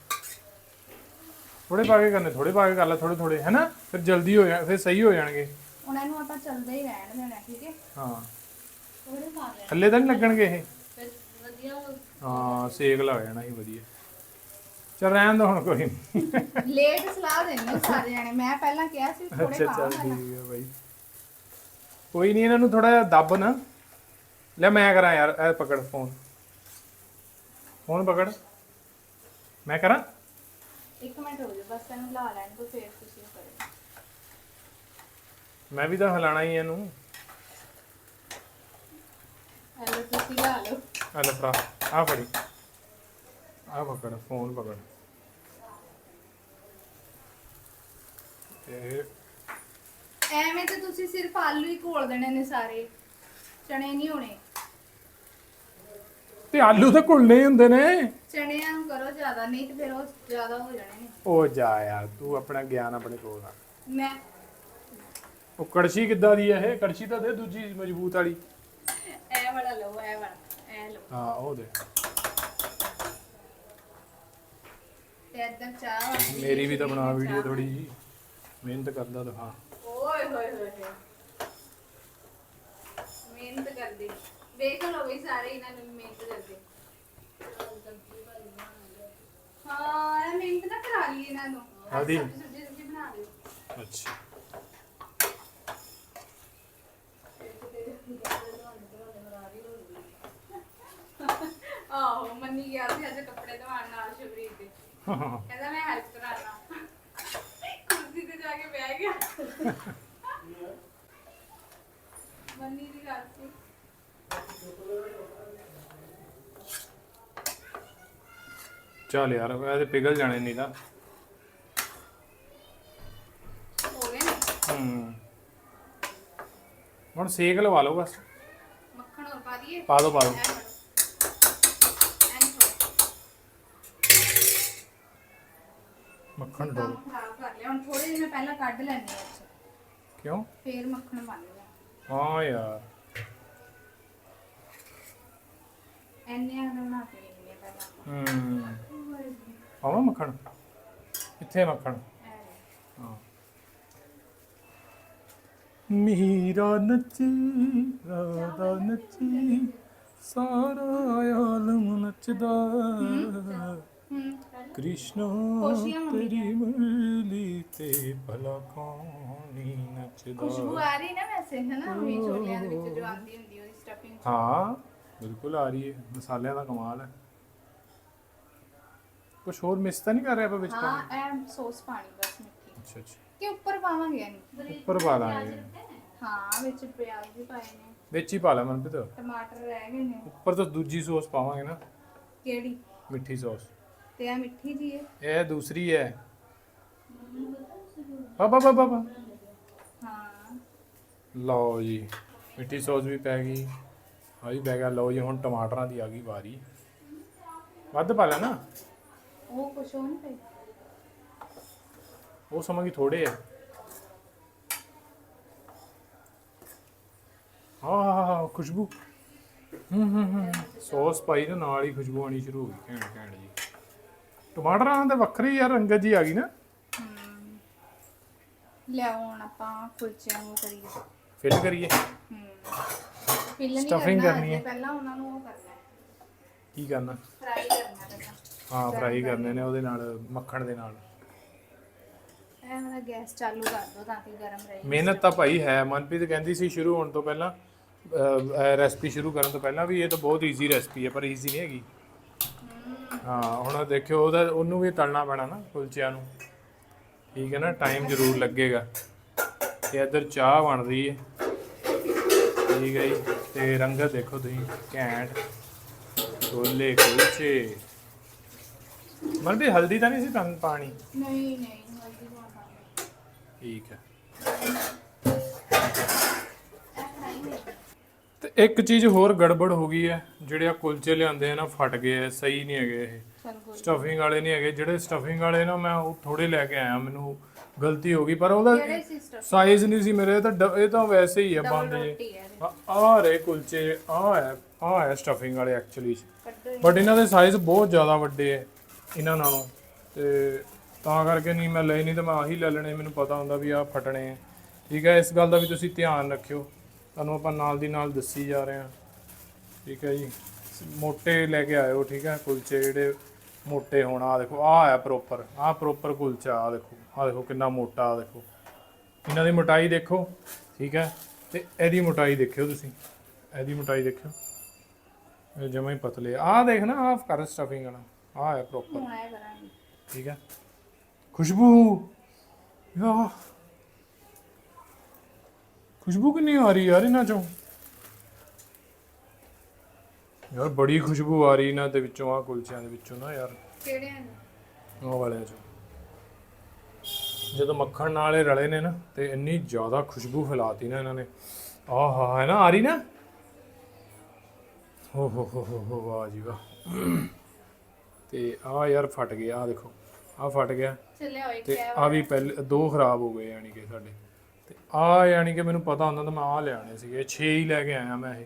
ਥੋੜੇ ਪਾ ਕੇ ਕਰਨੇ ਥੋੜੇ ਪਾ ਕੇ ਕਰ ਲੈ ਥੋੜੇ ਥੋੜੇ ਹੈਨਾ ਫਿਰ ਜਲਦੀ ਹੋ ਜਾ ਫਿਰ ਸਹੀ ਹੋ ਜਾਣਗੇ। ਉਹਨਾਂ ਨੂੰ ਆਪਾਂ ਚੱਲਦੇ ਹੀ ਰਹਿਣ ਦੇਣਾ ਠੀਕ ਹੈ? ਹਾਂ। ਥੋੜੇ ਪਾ ਲੈ ਥੱਲੇ ਤਾਂ ਨਹੀਂ ਲੱਗਣਗੇ ਇਹ। ਫਿਰ ਵਧੀਆ ਹਾਂ ਸੇਕ ਲੱਗ ਜਾਣਾ ਹੀ ਵਧੀਆ। ਚਲ ਰਹਿਣ ਦੋ ਹੁਣ ਕੋਈ ਨੀ। ਲੇਟ ਸਲਾਹ ਦਿੰਦੇ ਸਾਰੇ ਜਾਣੇ। ਮੈਂ ਪਹਿਲਾਂ ਕਿਹਾ ਸੀ ਥੋੜੇ ਅੱਛਾ ਪਾਵਾਂ ਚੱਲ ਠੀਕ ਹੈ ਬਾਈ। ਕੋਈ ਨਹੀਂ ਇਹਨਾਂ ਨੂੰ ਥੋੜਾ ਜਿਹਾ ਦੱਬ ਨਾ। ਲੈ ਮੈਂ ਕਰਾਂ ਯਾਰ ਇਹ ਪਕੜ ਫੋਨ। ਫੋਨ ਪਕੜ। ਮੈਂ ਕਰਾਂ? ਇੱਕ ਮਿੰਟ ਹੋ ਜਾ ਬਸ ਇਹਨੂੰ ਲਾ ਲੈਣ ਤੋਂ ਫੇਰ ਤੁਸੀਂ ਉਹ ਕਰੋ। ਮੈਂ ਵੀ ਤਾਂ ਹਲਾਣਾ ਹੀ ਇਹਨੂੰ। ਹੈਲੋ ਤੁਸੀਂ ਲਾ ਲਓ। ਲੈ ਫੜਾ ਆ ਫੜੀ ਆ ਪਕੜ ਫੋਨ ਪਕੜ ਐਵੇਂ ਤੇ ਤੁਸੀਂ ਸਿਰਫ ਆਲੂ ਹੀ ਘੋਲ ਦੇਣੇ ਨੇ ਸਾਰੇ। ਚਣੇ ਨਹੀਂ ਹੋਣੇ। ਤੇ ਆਲੂ ਤਾਂ ਘੁਲਨੇ ਹੀ ਹੁੰਦੇ ਨੇ। ਚਣਿਆਂ ਨੂੰ ਕਰੋ ਜ਼ਿਆਦਾ ਨਹੀਂ ਤੇ ਫਿਰ ਉਹ ਜ਼ਿਆਦਾ ਹੋ ਜਾਣੇ ਨੇ। ਉਹ ਜਾ ਯਾਰ ਤੂੰ ਆਪਣਾ ਗਿਆਨ ਆਪਣੇ ਕੋਲ ਰੱਖ। ਮੈਂ ਉਹ ਕੜਛੀ ਕਿੱਦਾਂ ਦੀ ਹੈ ਇਹ? ਕੜਛੀ ਤਾਂ ਦੇ ਦੂਜੀ ਮਜ਼ਬੂਤ ਵਾਲੀ। ਇਹ ਵਾਲਾ ਲਓ ਇਹ ਵਾਲਾ। ਇਹ ਲਓ। ਹਾਂ ਉਹ ਦੇ। ਤੇ ਇੱਧਰ ਚਾਹ ਵਾਲੀ ਮੇਰੀ ਵੀ ਤਾਂ ਬਣਾ ਵੀਡੀਓ ਥੋੜੀ ਜੀ ਮਿਹਨਤ ਕਰਦਾ ਦਿਖਾ ਓਏ ਹੋਏ ਹੋਏ ਹੋਏ। ਮਿਹਨਤ ਕਰਦੇ। ਵੇਖ ਲਓ ਵੀ ਸਾਰੇ ਇਹਨਾਂ ਨੂੰ ਮਿਹਨਤ ਕਰਦੇ। ਹਾਂ ਇਹ ਮਿਹਨਤ ਨਾ ਕਰਾ ਲਈ ਇਹਨਾਂ ਨੂੰ। ਕਾਹਦੀ? ਸਬਜ਼ੀ ਸੁਬਜ਼ੀ ਸੁਬਜ਼ੀ ਬਣਾ ਦਿਓ ਅੱਛਾ ਆਹੋ ਮੰਨੀ ਗਿਆ ਸੀ ਅੱਜ ਕੱਪੜੇ ਧਵਾਉਣ ਨਾਲ ਸ਼ੁਭਰੀਤ ਦੇ। ਕਹਿੰਦਾ ਮੈਂ ਹੈਲਪ ਕਰਾਣਾ ਕੁਰਸੀ ਤੇ ਜਾ ਕੇ ਬਹਿ ਗਿਆ। ਮੰਨੀ ਦੀ ਗੱਲ ਸੀ। ਚੱਲ ਯਾਰ ਇਹ ਤੇ ਪਿਘਲ ਜਾਣੇ ਨਹੀਂ ਤਾਂ। ਹੋ ਗਏ ਨੇ? ਹੂੰ। ਹੁਣ ਸੇਕ ਲਵਾ ਲਓ ਬਸ। ਮੱਖਣ ਹੋਰ ਪਾ ਦਈਏ? ਪਾ ਦੋ ਪਾ ਦੋ ਐ ਫੜੋ। ਐਨ ਫੜੋ। ਮੱਖਣ ਡੋਲ ਖਰਾਬ ਕਰ ਲਿਆ। ਹੁਣ ਥੋੜੇ ਜਿਹੇ ਮੈਂ ਪਹਿਲਾਂ ਕੱਢ ਲੈਣੀ ਆ ਕਿਉਂ? ਫੇਰ ਮੱਖਣ ਪਾ ਲਿਆ ਹਾਂ ਯਾਰ। ਐਨੇ ਆ ਬਣਾ ਕੇ ਲੈਣੀ ਆ ਪਹਿਲਾਂ ਹੂੰ। ਪਾਵਾਂ ਮੱਖਣ? ਕਿੱਥੇ ਮੱਖਣ। ਹਾਂ। ਮੀਰਾ ਨੱਚੀ ਰਾਧਾ ਨੱਚੀ ਸਾਰਾ ਆਲਮ ਨੱਚਦਾ। ਕ੍ਰਿਸ਼ਨ ਤੇਰੀ ਮੁਰਲੀ ਤੇ ਭਲਾ ਕੌਣ ਨੱਚਦਾ। ਖੁਸ਼ਬੂ ਆ ਰਹੀ ਨਾ ਵੈਸੇ ਹੈ ਨਾ? ਵੀ ਛੋਲਿਆਂ ਦੇ ਵਿੱਚ ਜੋ ਆਉਂਦੀ ਹੁੰਦੀ ਉਹਦੀ ਸਟਫਿੰਗ ਹਾਂ ਬਿਲਕੁਲ ਆ ਰਹੀ ਹੈ। ਮਸਾਲਿਆਂ ਦਾ ਕਮਾਲ ਹੈ। ਕੁਝ ਹੋਰ ਮਿਸ ਤਾਂ ਨਹੀਂ ਕਰ ਰਿਹਾ ਆਪਾਂ ਵਿੱਚ ਹਾਂ ਐ ਸੌਸ ਪਾਣੀ ਬਸ ਮਿੱਠੀ। ਅੱਛਾ ਅੱਛਾ। ਕਿ ਉੱਪਰ ਪਾਵਾਂਗੇ ਨਹੀਂ ਉੱਪਰ ਪਾ ਲਾਂਗੇ। ਹਾਂ? ਵਿੱਚ ਪਿਆਜ਼ ਵੀ ਪਾਏ ਨੇ। ਵਿੱਚ ਹੀ ਪਾ ਲੈ ਮਨਪ੍ਰੀਤ। ਟਮਾਟਰ ਰਹਿ ਗਏ ਨੇ। ਉੱਪਰ ਤਾਂ ਦੂਜੀ ਸੌਸ ਪਾਵਾਂਗੇ ਨਾ। ਕਿਹੜੀ? ਮਿੱਠੀ ਸੌਸ ਤੇ ਆ ਮਿੱਠੀ ਜੀ ਹੈ। ਇਹ ਦੂਸਰੀ ਹੈ। ਬਾਬਾ ਬਾਬਾ ਬਾਬਾ ਹਾਂ। ਲਓ ਜੀ ਮਿੱਠੀ ਸੌਸ ਵੀ ਪੈ ਗਈ। ਆ ਵੀ ਪੈ ਗਿਆ। ਲਓ ਜੀ ਹੁਣ ਟਮਾਟਰਾਂ ਦੀ ਆ ਗਈ ਵਾਰੀ। ਵੱਧ ਪਾ ਲੈ ਨਾ। ਉਹ ਕੁਛ ਹੋ ਨਹੀਂ ਪਈ ਉਹ ਸਮਾਂ ਕੀ ਥੋੜੇ ਆ। ਆਹ ਖੁਸ਼ਬੂ। ਹੂੰ ਹੂੰ ਹੂੰ। ਸੌਸ ਪਾਈ ਨਾ ਨਾਲ ਹੀ ਖੁਸ਼ਬੂ ਆਣੀ ਸ਼ੁਰੂ ਹੋ ਗਈ। ਘੈਂਟ ਘੈਂਟ ਜੀ। ਟਮਾਟਰਾਂ ਦੇ ਵੱਖਰੀ ਯਾਰ ਰੰਗਤ ਜੀ ਆ ਗਈ ਨਾ। ਹਮ। ਲਿਆਓ ਹੁਣ ਆਪਾਂ ਕੁਲਚਿਆਂ ਨੂੰ ਕਰੀਏ। ਫਿਲ ਕਰੀਏ। ਹਮ ਫਿਲ ਨਹੀਂ Stuffing ਕਰਨਾ। ਪਹਿਲਾਂ ਉਹਨਾਂ ਨੂੰ ਉਹ ਕਰਨਾ ਕੀ ਕਰਨਾ? ਫਰਾਈ ਕਰਨਾ ਪਹਿਲਾਂ। ਹਾਂ ਫਰਾਈ ਕਰਨੇ ਨੇ ਉਹਦੇ ਨਾਲ ਮੱਖਣ ਦੇ ਨਾਲ। ਇਹ ਵਾਲਾ ਗੈਸ ਚਾਲੂ ਕਰ ਦੋ ਤਾਂ ਕਿ ਗਰਮ ਰਹੇ। ਮਿਹਨਤ ਤਾਂ ਭਾਈ ਹੈ ਮਨਪ੍ਰੀਤ ਕਹਿੰਦੀ ਸੀ ਸ਼ੁਰੂ ਹੋਣ ਤੋਂ ਪਹਿਲਾਂ ਰੈਸਪੀ ਸ਼ੁਰੂ ਕਰਨ ਤੋਂ ਪਹਿਲਾਂ ਵੀ ਇਹ ਤਾਂ ਬਹੁਤ ਈਜ਼ੀ ਰੈਸਪੀ ਹੈ ਪਰ ਈਜ਼ੀ ਨਹੀਂ ਹੈਗੀ। ਹਾਂ ਹੁਣ ਦੇਖਿਓ ਉਹਦਾ ਉਹਨੂੰ ਵੀ ਤਲਣਾ ਪੈਣਾ ਨਾ ਕੁਲਚਿਆਂ ਨੂੰ। ਠੀਕ ਹੈ ਨਾ ਟਾਈਮ ਜ਼ਰੂਰ ਲੱਗੇਗਾ। ਤੇ ਇੱਧਰ ਚਾਹ ਬਣ ਰਹੀ ਹੈ। ਠੀਕ ਹੈ ਜੀ ਤੇ ਰੰਗਤ ਦੇਖੋ ਤੁਸੀਂ ਘੈਂਟ। ਛੋਲੇ ਕੁਲਚੇ। ਮਨਪ੍ਰੀਤ ਹਲਦੀ ਤਾਂ ਨਹੀਂ ਸੀ ਪਾਣੀ? ਨਹੀਂ ਨਹੀਂ ਹਲਦੀ ਪਾਉਣਾ ਠੀਕ ਹੈ। ਤੇ ਇੱਕ ਚੀਜ਼ ਹੋਰ ਗੜਬੜ ਹੋ ਗਈ ਹੈ ਜਿਹੜੇ ਆ ਕੁਲਚੇ ਲਿਆਂਦੇ ਆ ਨਾ ਫਟ ਗਏ ਆ ਸਹੀ ਨਹੀਂ ਹੈਗੇ ਇਹ। ਸਟਫਿੰਗ ਵਾਲੇ ਨਹੀਂ ਹੈਗੇ ਜਿਹੜੇ ਸਟਫਿੰਗ ਵਾਲੇ ਨਾ ਮੈਂ ਉਹ ਥੋੜੇ ਲੈ ਕੇ ਆਇਆ ਮੈਨੂੰ ਗਲਤੀ ਹੋ ਗਈ ਪਰ ਉਹਦਾ ਸਾਈਜ਼ ਨਹੀਂ ਸੀ ਮੇਰੇ ਤਾਂ ਇਹ ਤਾਂ ਵੈਸੇ ਹੀ ਆ ਬੰਦ ਜੇ। ਆ- ਆਹ ਰੇ ਕੁਲਚੇ ਆ ਹੈ ਆ ਹੈ ਸਟਫਿੰਗ ਵਾਲੇ ਐਕਚੁਅਲੀ ਬਟ ਇਹਨਾਂ ਦੇ ਸਾਈਜ਼ ਬਹੁਤ ਜ਼ਿਆਦਾ ਵੱਡੇ ਹੈ ਇਹਨਾਂ ਨਾਲੋਂ। ਤੇ ਤਾਂ ਕਰਕੇ ਨਹੀਂ ਮੈਂ ਲਏ ਨਹੀਂ ਤਾਂ ਮੈਂ ਆਹੀ ਲੈ ਲੈਣੇ ਮੈਨੂੰ ਪਤਾ ਹੁੰਦਾ ਵੀ ਆ ਫਟਣੇ ਠੀਕ ਹੈ ਇਸ ਗੱਲ ਦਾ ਵੀ ਤੁਸੀਂ ਧਿਆਨ ਰੱਖਿਓ। ਤੁਹਾਨੂੰ ਆਪਾਂ ਨਾਲ ਦੀ ਨਾਲ ਦੱਸੀ ਜਾ ਰਹੇ ਹਾਂ। ਠੀਕ ਹੈ ਜੀ। ਮੋਟੇ ਲੈ ਕੇ ਆਇਓ ਠੀਕ ਹੈ। ਕੁਲਚੇ ਜਿਹੜੇ ਮੋਟੇ ਹੋਣ ਆ ਦੇਖੋ ਆ ਹੈ ਪ੍ਰੋਪਰ ਆ ਪ੍ਰੋਪਰ ਕੁਲਚਾ ਆ ਦੇਖੋ ਆ ਦੇਖੋ ਕਿੰਨਾ ਮੋਟਾ ਆ ਦੇਖੋ। ਇਹਨਾਂ ਦੀ ਮੋਟਾਈ ਦੇਖੋ ਠੀਕ ਹੈ। ਤੇ ਇਹਦੀ ਮੋਟਾਈ ਦੇਖਿਓ ਤੁਸੀਂ। ਇਹਦੀ ਮੋਟਾਈ ਦੇਖਿਓ। ਇਹ ਜਮਾ ਹੀ ਪਤਲੇ ਆ। ਦੇਖ ਨਾ ਆ ਕਰ ਸਟਫਿੰਗ ਵਾਲਾ। ਆ ਹੈ ਪ੍ਰੋਪਰ ਠੀਕ ਹੈ। ਖੁਸ਼ਬੂ। ਯਾ ਖੁਸ਼ਬੂ ਕਿੰਨੀ ਆ ਰਹੀ ਯਾਰ ਇਹਨਾਂ ਚੋਂ। ਯਾਰ ਬੜੀ ਖੁਸ਼ਬੂ ਆ ਰਹੀ ਇਹਨਾਂ ਦੇ ਵਿੱਚੋਂ ਆ ਕੁਲਚਿਆਂ ਦੇ ਵਿੱਚੋਂ ਨਾ ਯਾਰ। ਕਿਹੜੇ ਹਨ ਉਹ ਵਾਲਿਆਂ ਚੋਂ। ਜਦੋਂ ਮੱਖਣ ਨਾਲ ਇਹ ਰਲੇ ਨੇ ਨਾ ਤੇ ਇੰਨੀ ਜ਼ਿਆਦਾ ਖੁਸ਼ਬੂ ਫੈਲਾਤੀ ਨਾ ਇਹਨਾਂ ਨੇ। ਆਹਾ ਹੈ ਨਾ ਆ ਰਹੀ ਨਾ? ਹੋ ਹੋ ਹੋ ਹੋ ਹੋ ਵਾਹ ਜੀ ਵਾਹ। ਤੇ ਆ ਯਾਰ ਫਟ ਗਿਆ ਆ ਦੇਖੋ ਆ ਫਟ ਗਿਆ। ਚੱਲਿਆ ਹੋਏ ਤੇ ਆ ਵੀ ਪਹਿਲੇ ਦੋ ਖਰਾਬ ਹੋ ਗਏ ਯਾਨੀ ਕਿ ਸਾਡੇ। ਆ ਯਾਨੀ ਕਿ ਮੈਨੂੰ ਪਤਾ ਹੁੰਦਾ ਤਾਂ ਮੈਂ ਆ ਲਿਆਣੇ ਸੀਗੇ। 6 ਹੀ ਲੈ ਕੇ ਆਇਆ ਮੈਂ ਇਹ।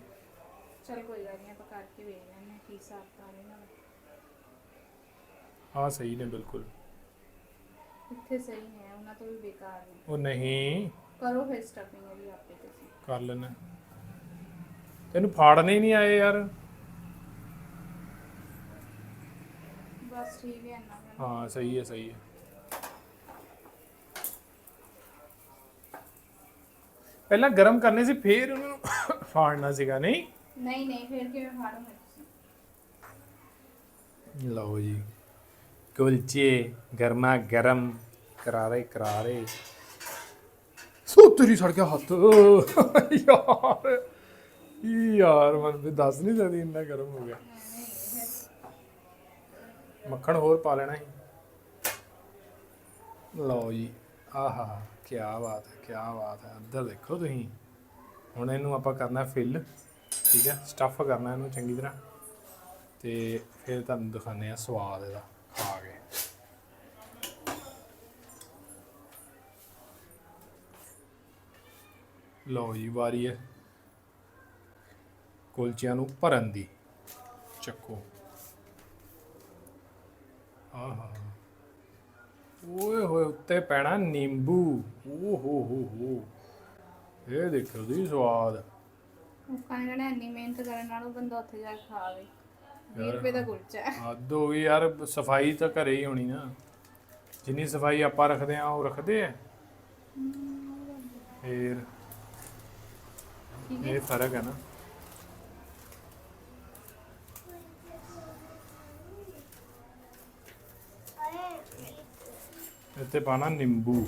ਚਲ ਕੋਈ ਗੱਲ ਨਹੀਂ ਆਪਾਂ ਕਰਕੇ ਵੇਖ ਲੈਂਦੇ ਹਾਂ ਕੀ ਹਿਸਾਬ ਤਾਂ ਇਹਨਾਂ ਦਾ। ਆ ਸਹੀ ਨੇ ਬਿਲਕੁਲ। ਇੱਥੇ ਸਹੀ ਹੈ ਉਹਨਾਂ ਤੋਂ ਵੀ ਬੇਕਾਰ ਨੇ। ਉਹ ਨਹੀਂ। ਕਰੋ ਫਿਰ ਸਟਫਿੰਗ ਇਹਦੀ ਆਪੇ ਤੁਸੀਂ। ਕਰ ਲੈਣਾ ਤੈਨੂੰ ਫਾੜਨੇ ਹੀ ਨਹੀਂ ਆਏ ਯਾਰ। ਬਸ ਠੀਕ ਹੈ ਫਿਰ। ਹਾਂ ਸਹੀ ਹੈ ਸਹੀ ਹੈ। ਪਹਿਲਾਂ ਗਰਮ ਕਰਨੇ ਸੀ ਫੇਰ ਉਹਨੂੰ ਫਾੜਨਾ ਸੀਗਾ ਨਹੀਂ? ਨਹੀਂ ਨਹੀਂ ਫਿਰ ਕਿਵੇਂ ਫਾੜੋਗੇ ਤੁਸੀਂ? ਲਓ ਜੀ ਕੁਲਚੇ ਗਰਮਾ ਗਰਮ ਕਰਾਰੇ ਕਰਾਰੇ। ਸੋ ਤੇਰੀ ਸੜ ਗਿਆ ਹੱਥ। ਯਾਰ ਯਾਰ ਮਨ ਵੀ ਦੱਸ ਨਹੀਂ ਸਕਦੀ ਇੰਨਾ ਗਰਮ ਹੋ ਗਿਆ। ਮੱਖਣ ਹੋਰ ਪਾ ਲੈਣਾ ਸੀ। ਲਓ ਜੀ ਆਹਾ। ਕੀ ਬਾਤ ਹੈ ਕੀ ਬਾਤ ਹੈ। ਅੰਦਰ ਦੇਖੋ ਤੁਸੀਂ। ਹੁਣ ਇਹਨੂੰ ਆਪਾਂ ਕਰਨਾ ਫਿਲ ਠੀਕ ਹੈ? ਸਟਫ ਕਰਨਾ ਇਹਨੂੰ ਚੰਗੀ ਤਰ੍ਹਾਂ। ਤੇ ਫਿਰ ਤੁਹਾਨੂੰ ਦਿਖਾਉਂਦੇ ਆ ਸਵਾਦ ਇਹਦਾ, ਖਾ ਕੇ। ਲਓ ਜੀ, ਵਾਰੀ ਹੈ। ਕੁਲਚਿਆਂ ਨੂੰ ਭਰਨ ਦੀ। ਚੱਕੋ। ਆਹਾ। ਓਏ ਹੋਏ ਉੱਤੇ ਪੈਣਾ ਨਿੰਬੂ। ਓ ਹੋ ਹੋ ਹੋ। ਇਹ ਦੇਖੋ ਜੀ ਸਵਾਦ। ਉਹ ਕਹਿੰਦੇ ਇੰਨੀ ਮਿਹਨਤ ਕਰਨ ਨਾਲੋਂ ਬੰਦਾ ਉੱਥੇ ਜਾ ਕੇ ਖਾਵੇ। 20 ਰੁਪਏ ਦਾ ਕੁਲਚਾ। ਹੈ ਹੱਦ ਹੋ ਗਈ ਯਾਰ ਸਫ਼ਾਈ ਤਾਂ ਘਰੇ ਹੀ ਹੋਣੀ ਨਾ। ਜਿੰਨੀ ਸਫ਼ਾਈ ਆਪਾਂ ਰੱਖਦੇ ਆ। ਉਹ ਰੱਖਦੇ ਆ। ਫੇਰ ਇਹ ਫ਼ਰਕ ਹੈ ਨਾ। ਇੱਥੇ ਪਾਣਾ ਨਿੰਬੂ।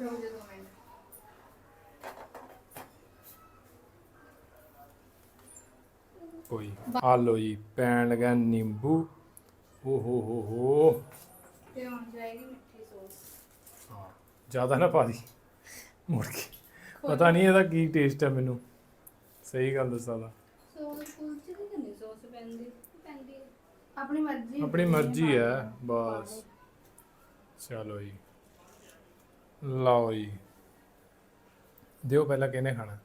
ਰੁਕ ਜਾ ਦੋ ਮਿੰਟ ਕੋਈ। ਆ ਲੋ ਜੀ ਪੈਣ ਲੱਗਾ ਨਿੰਬੂ। ਓ ਹੋ ਹੋ ਹੋ। ਤੇ ਹੁਣ ਜਾਏਗੀ ਮਿੱਠੀ ਸੌਸ। ਹਾਂ ਜ਼ਿਆਦਾ ਨਾ ਪਾ ਦੀ। ਮੁੜ ਕੇ। ਪਤਾ ਨਹੀਂ ਇਹਦਾ ਕੀ ਟੇਸਟ ਹੈ ਮੈਨੂੰ। ਸਹੀ ਗੱਲ ਦੱਸਾਂ ਤਾਂ। ਸੌਸ ਕੁਲਚੇ ਦੀ ਕਿੰਨੀ ਸੌਸ ਪੈਂਦੀ? ਆਪਣੀ ਮਰਜ਼ੀ ਆਪਣੀ ਮਰਜ਼ੀ ਹੈ ਬਸ। ਚਲੋ ਜੀ। ਲਓ ਜੀ। ਦਿਓ ਪਹਿਲਾਂ ਕਿਹਨੇ ਖਾਣਾ?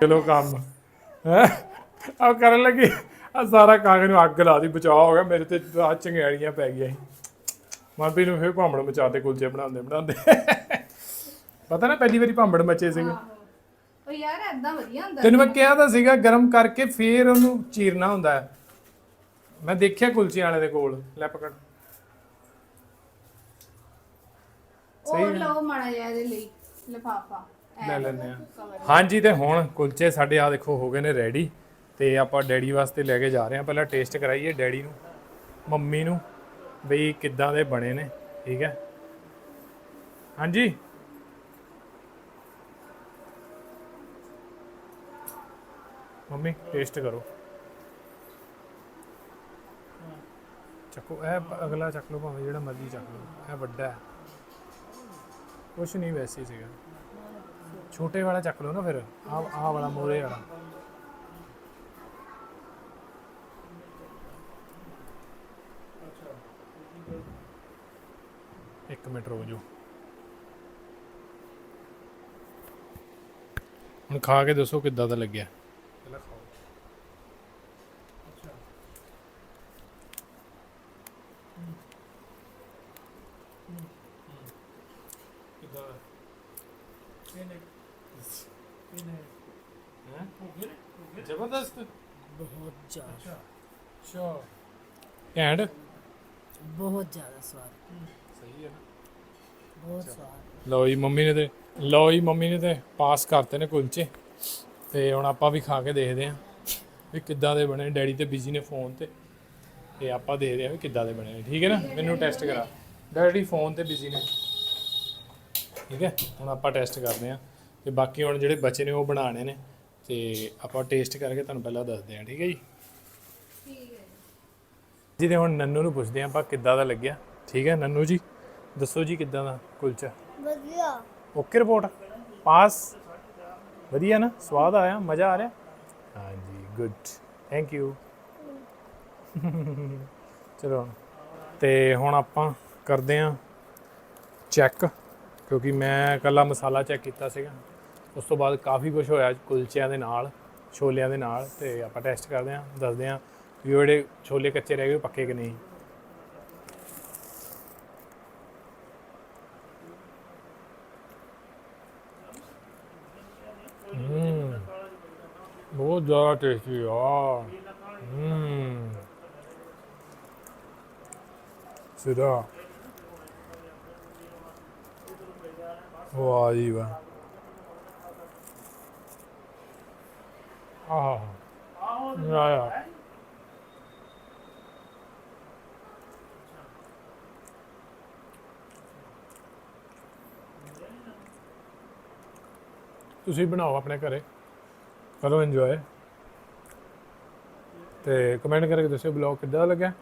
ਚਲੋ ਕੰਮ। ਹੈ? ਆ ਕਰਨ ਲੱਗੀ। ਆ ਸਾਰਾ ਕਾਗਜ਼ ਨੂੰ ਅੱਗ ਲਾ ਦੀ ਬਚਾਅ ਹੋ ਗਿਆ। ਮੇਰੇ ਤੇ ਆ ਚੰਗਿਆੜੀਆਂ ਪੈ ਗਈਆਂ ਸੀ। ਮਨਪ੍ਰੀਤ ਨੂੰ ਫੇਰ ਭਾਂਬੜ ਮਚਾਤੇ ਕੁਲਚੇ ਬਣਾਉਂਦੇ ਬਣਾਉਂਦੇ। ਪਤਾ ਨਾ ਪਹਿਲੀ ਵਾਰੀ ਭਾਂਬੜ ਮਚੇ ਸੀਗੇ। ਉਹ ਯਾਰ ਐਦਾਂ ਵਧੀਆ ਹੁੰਦਾ ਤੈਨੂੰ ਮੈਂ ਕਿਹਾ ਤਾਂ ਸੀਗਾ ਗਰਮ ਕਰਕੇ ਫੇਰ ਉਹਨੂੰ ਚੀਰਨਾ ਹੁੰਦਾ ਹੈ। ਮੈਂ ਦੇਖਿਆ ਕੁਲਚੇ ਵਾਲੇ ਦੇ ਕੋਲ ਲੈ ਪਕੜ ਉਹ ਲਓ ਮਾੜਾ ਜਿਹਾ ਇਹਦੇ ਲਈ ਲਿਫਾਫਾ। ਲੈ ਆ ਹਾਂਜੀ ਤੇ ਹੁਣ ਕੁਲਚੇ ਸਾਡੇ ਆ ਦੇਖੋ ਹੋ ਗਏ ਨੇ ਰੈਡੀ ਤੇ ਆਪਾਂ ਡੈਡੀ ਵਾਸਤੇ ਲੈ ਕੇ ਜਾ ਰਹੇ ਹਾਂ। ਪਹਿਲਾਂ ਟੇਸਟ ਕਰਾਈਏ ਡੈਡੀ ਨੂੰ ਮੰਮੀ ਨੂੰ ਬਈ ਕਿੱਦਾਂ ਦੇ ਬਣੇ ਨੇ ਠੀਕ ਹੈ। ਹਾਂਜੀ? ਮੰਮੀ ਟੇਸਟ ਕਰੋ। ਚੱਕੋ, ਇਹ ਪ- ਅਗਲਾ ਚੱਕ ਲਓ ਭਾਵੇਂ ਜਿਹੜਾ ਮਰਜ਼ੀ ਚੱਕ ਲਓ, ਇਹ ਵੱਡਾ ਹੈ। ਕੁਛ ਨਹੀਂ ਵੈਸੇ ਹੀ ਸੀਗਾ। ਛੋਟੇ ਵਾਲਾ ਚੱਕ ਲਓ ਨਾ ਫਿਰ ਆ ਆ ਵਾਲਾ ਮੋਰੇ ਵਾਲਾ। ਇੱਕ ਮਿੰਟ ਰੁਕ ਜਾਓ। ਹੁਣ ਖਾ ਕੇ ਦੱਸੋ ਕਿੱਦਾਂ ਦਾ ਲੱਗਿਆ। ਲਓ ਜੀ, ਮੰਮੀ ਨੇ ਤੇ, ਲਓ ਜੀ, ਮੰਮੀ ਨੇ ਤੇ ਪਾਸ ਕਰਤੇ ਨੇ ਕੁਲਚੇ। ਤੇ ਹੁਣ ਆਪਾਂ ਵੀ ਖਾ ਕੇ ਦੇਖਦੇ ਆਂ ਵੀ ਕਿੱਦਾਂ ਦੇ ਬਣੇ। ਡੈਡੀ ਤੇ ਬਿਜ਼ੀ ਨੇ ਫੋਨ ਤੇ। ਤੇ ਆਪਾਂ ਦੇਖਦੇ ਆ ਵੀ ਕਿੱਦਾਂ ਦੇ ਬਣੇ ਠੀਕ ਹੈ ਨਾ? ਮੈਨੂੰ ਟੈਸਟ ਕਰਾ। ਡੈਡੀ ਫੋਨ ਤੇ ਬਿਜ਼ੀ ਨੇ। ਠੀਕ ਹੈ? ਹੁਣ ਆਪਾਂ ਟੈਸਟ ਕਰਦੇ ਆ ਤੇ ਬਾਕੀ ਹੁਣ ਜਿਹੜੇ ਬਚੇ ਨੇ ਉਹ ਬਣਾਉਣੇ ਨੇ। ਤੇ ਆਪਾਂ ਟੇਸਟ ਕਰਕੇ ਤੁਹਾਨੂੰ ਪਹਿਲਾਂ ਦੱਸਦੇ ਆ ਠੀਕ ਹੈ ਜੀ? ਠੀਕ ਹੈ ਜਿਹਦੇ ਹੁਣ ਨੰਨੂ ਨੂੰ ਪੁੱਛਦੇ ਆ ਆਪਾਂ ਕਿੱਦਾਂ ਦਾ ਲੱਗਿਆ। ਠੀਕ ਹੈ ਨੰਨੂ ਜੀ? ਦੱਸੋ ਜੀ ਕਿੱਦਾਂ ਦਾ ਕੁਲਚਾ? ਵਧੀਆ। ਓਕੇ ਰਿਪੋਰਟ ਪਾਸ ਵਧੀਆ ਨਾ? ਸਵਾਦ ਆਇਆ ਮਜ਼ਾ ਆ ਰਿਹਾ? ਹਾਂਜੀ ਗੁੱਡ ਥੈਂਕ ਯੂ ਚਲੋ। ਤੇ ਹੁਣ ਆਪਾਂ ਕਰਦੇ ਆ ਚੈੱਕ ਕਿਉਂਕਿ ਮੈਂ ਕੱਲਾ ਮਸਾਲਾ ਚੈੱਕ ਕੀਤਾ ਸੀਗਾ। ਉਸ ਤੋਂ ਬਾਅਦ ਕਾਫੀ ਕੁਝ ਹੋਇਆ ਕੁਲਚਿਆਂ ਦੇ ਨਾਲ ਛੋਲਿਆਂ ਦੇ ਨਾਲ ਤੇ ਆਪਾਂ ਟੈਸਟ ਕਰਦੇ ਆ ਦੱਸਦੇ ਆ ਵੀ ਉਹ ਜਿਹੜੇ ਛੋਲੇ ਕੱਚੇ ਰਹਿ ਗਏ ਉਹ ਪੱਕੇ ਕਿ ਨਹੀਂ। ਬਹੁਤ ਜ਼ਿਆਦਾ ਟੇਸਟੀ ਆ ਹਮ ਸਿਰਾ ਵਾਹ ਜੀ ਵਾਹ ਆਹ ਯਾ ਯਾ ਤੁਸੀਂ ਬਣਾਓ ਆਪਣੇ ਘਰੇ ਕਰੋ ਇੰਜੋਏ ਤੇ ਕਮੈਂਟ ਕਰਕੇ ਦੱਸਿਓ ਬਲੌਗ ਕਿੱਦਾਂ ਲੱਗਿਆ।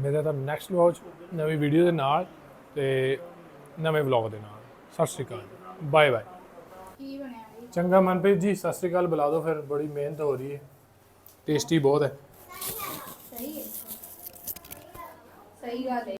ਮੇਰਾ ਤਾਂ ਨੈਕਸਟ ਵਲੌਗ ਨਵੀਂ ਵੀਡੀਓ ਦੇ ਨਾਲ ਤੇ ਨਵੇਂ ਵਲੌਗ ਦੇ ਨਾਲ। ਸਤਿ ਸ਼੍ਰੀ ਅਕਾਲ ਬਾਏ ਬਾਏ ਕੀ ਬਣਿਆ ਚੰਗਾ ਮਨਪ੍ਰੀਤ ਜੀ ਸਤਿ ਸ਼੍ਰੀ ਅਕਾਲ। ਬੁਲਾ ਦਿਓ ਫਿਰ। ਬੜੀ ਮਿਹਨਤ ਹੋ ਰਹੀ ਹੈ। ਟੇਸਟੀ ਬਹੁਤ ਹੈ। ਸਹੀ ਹੈ। ਸਹੀ ਗੱਲ ਹੈ।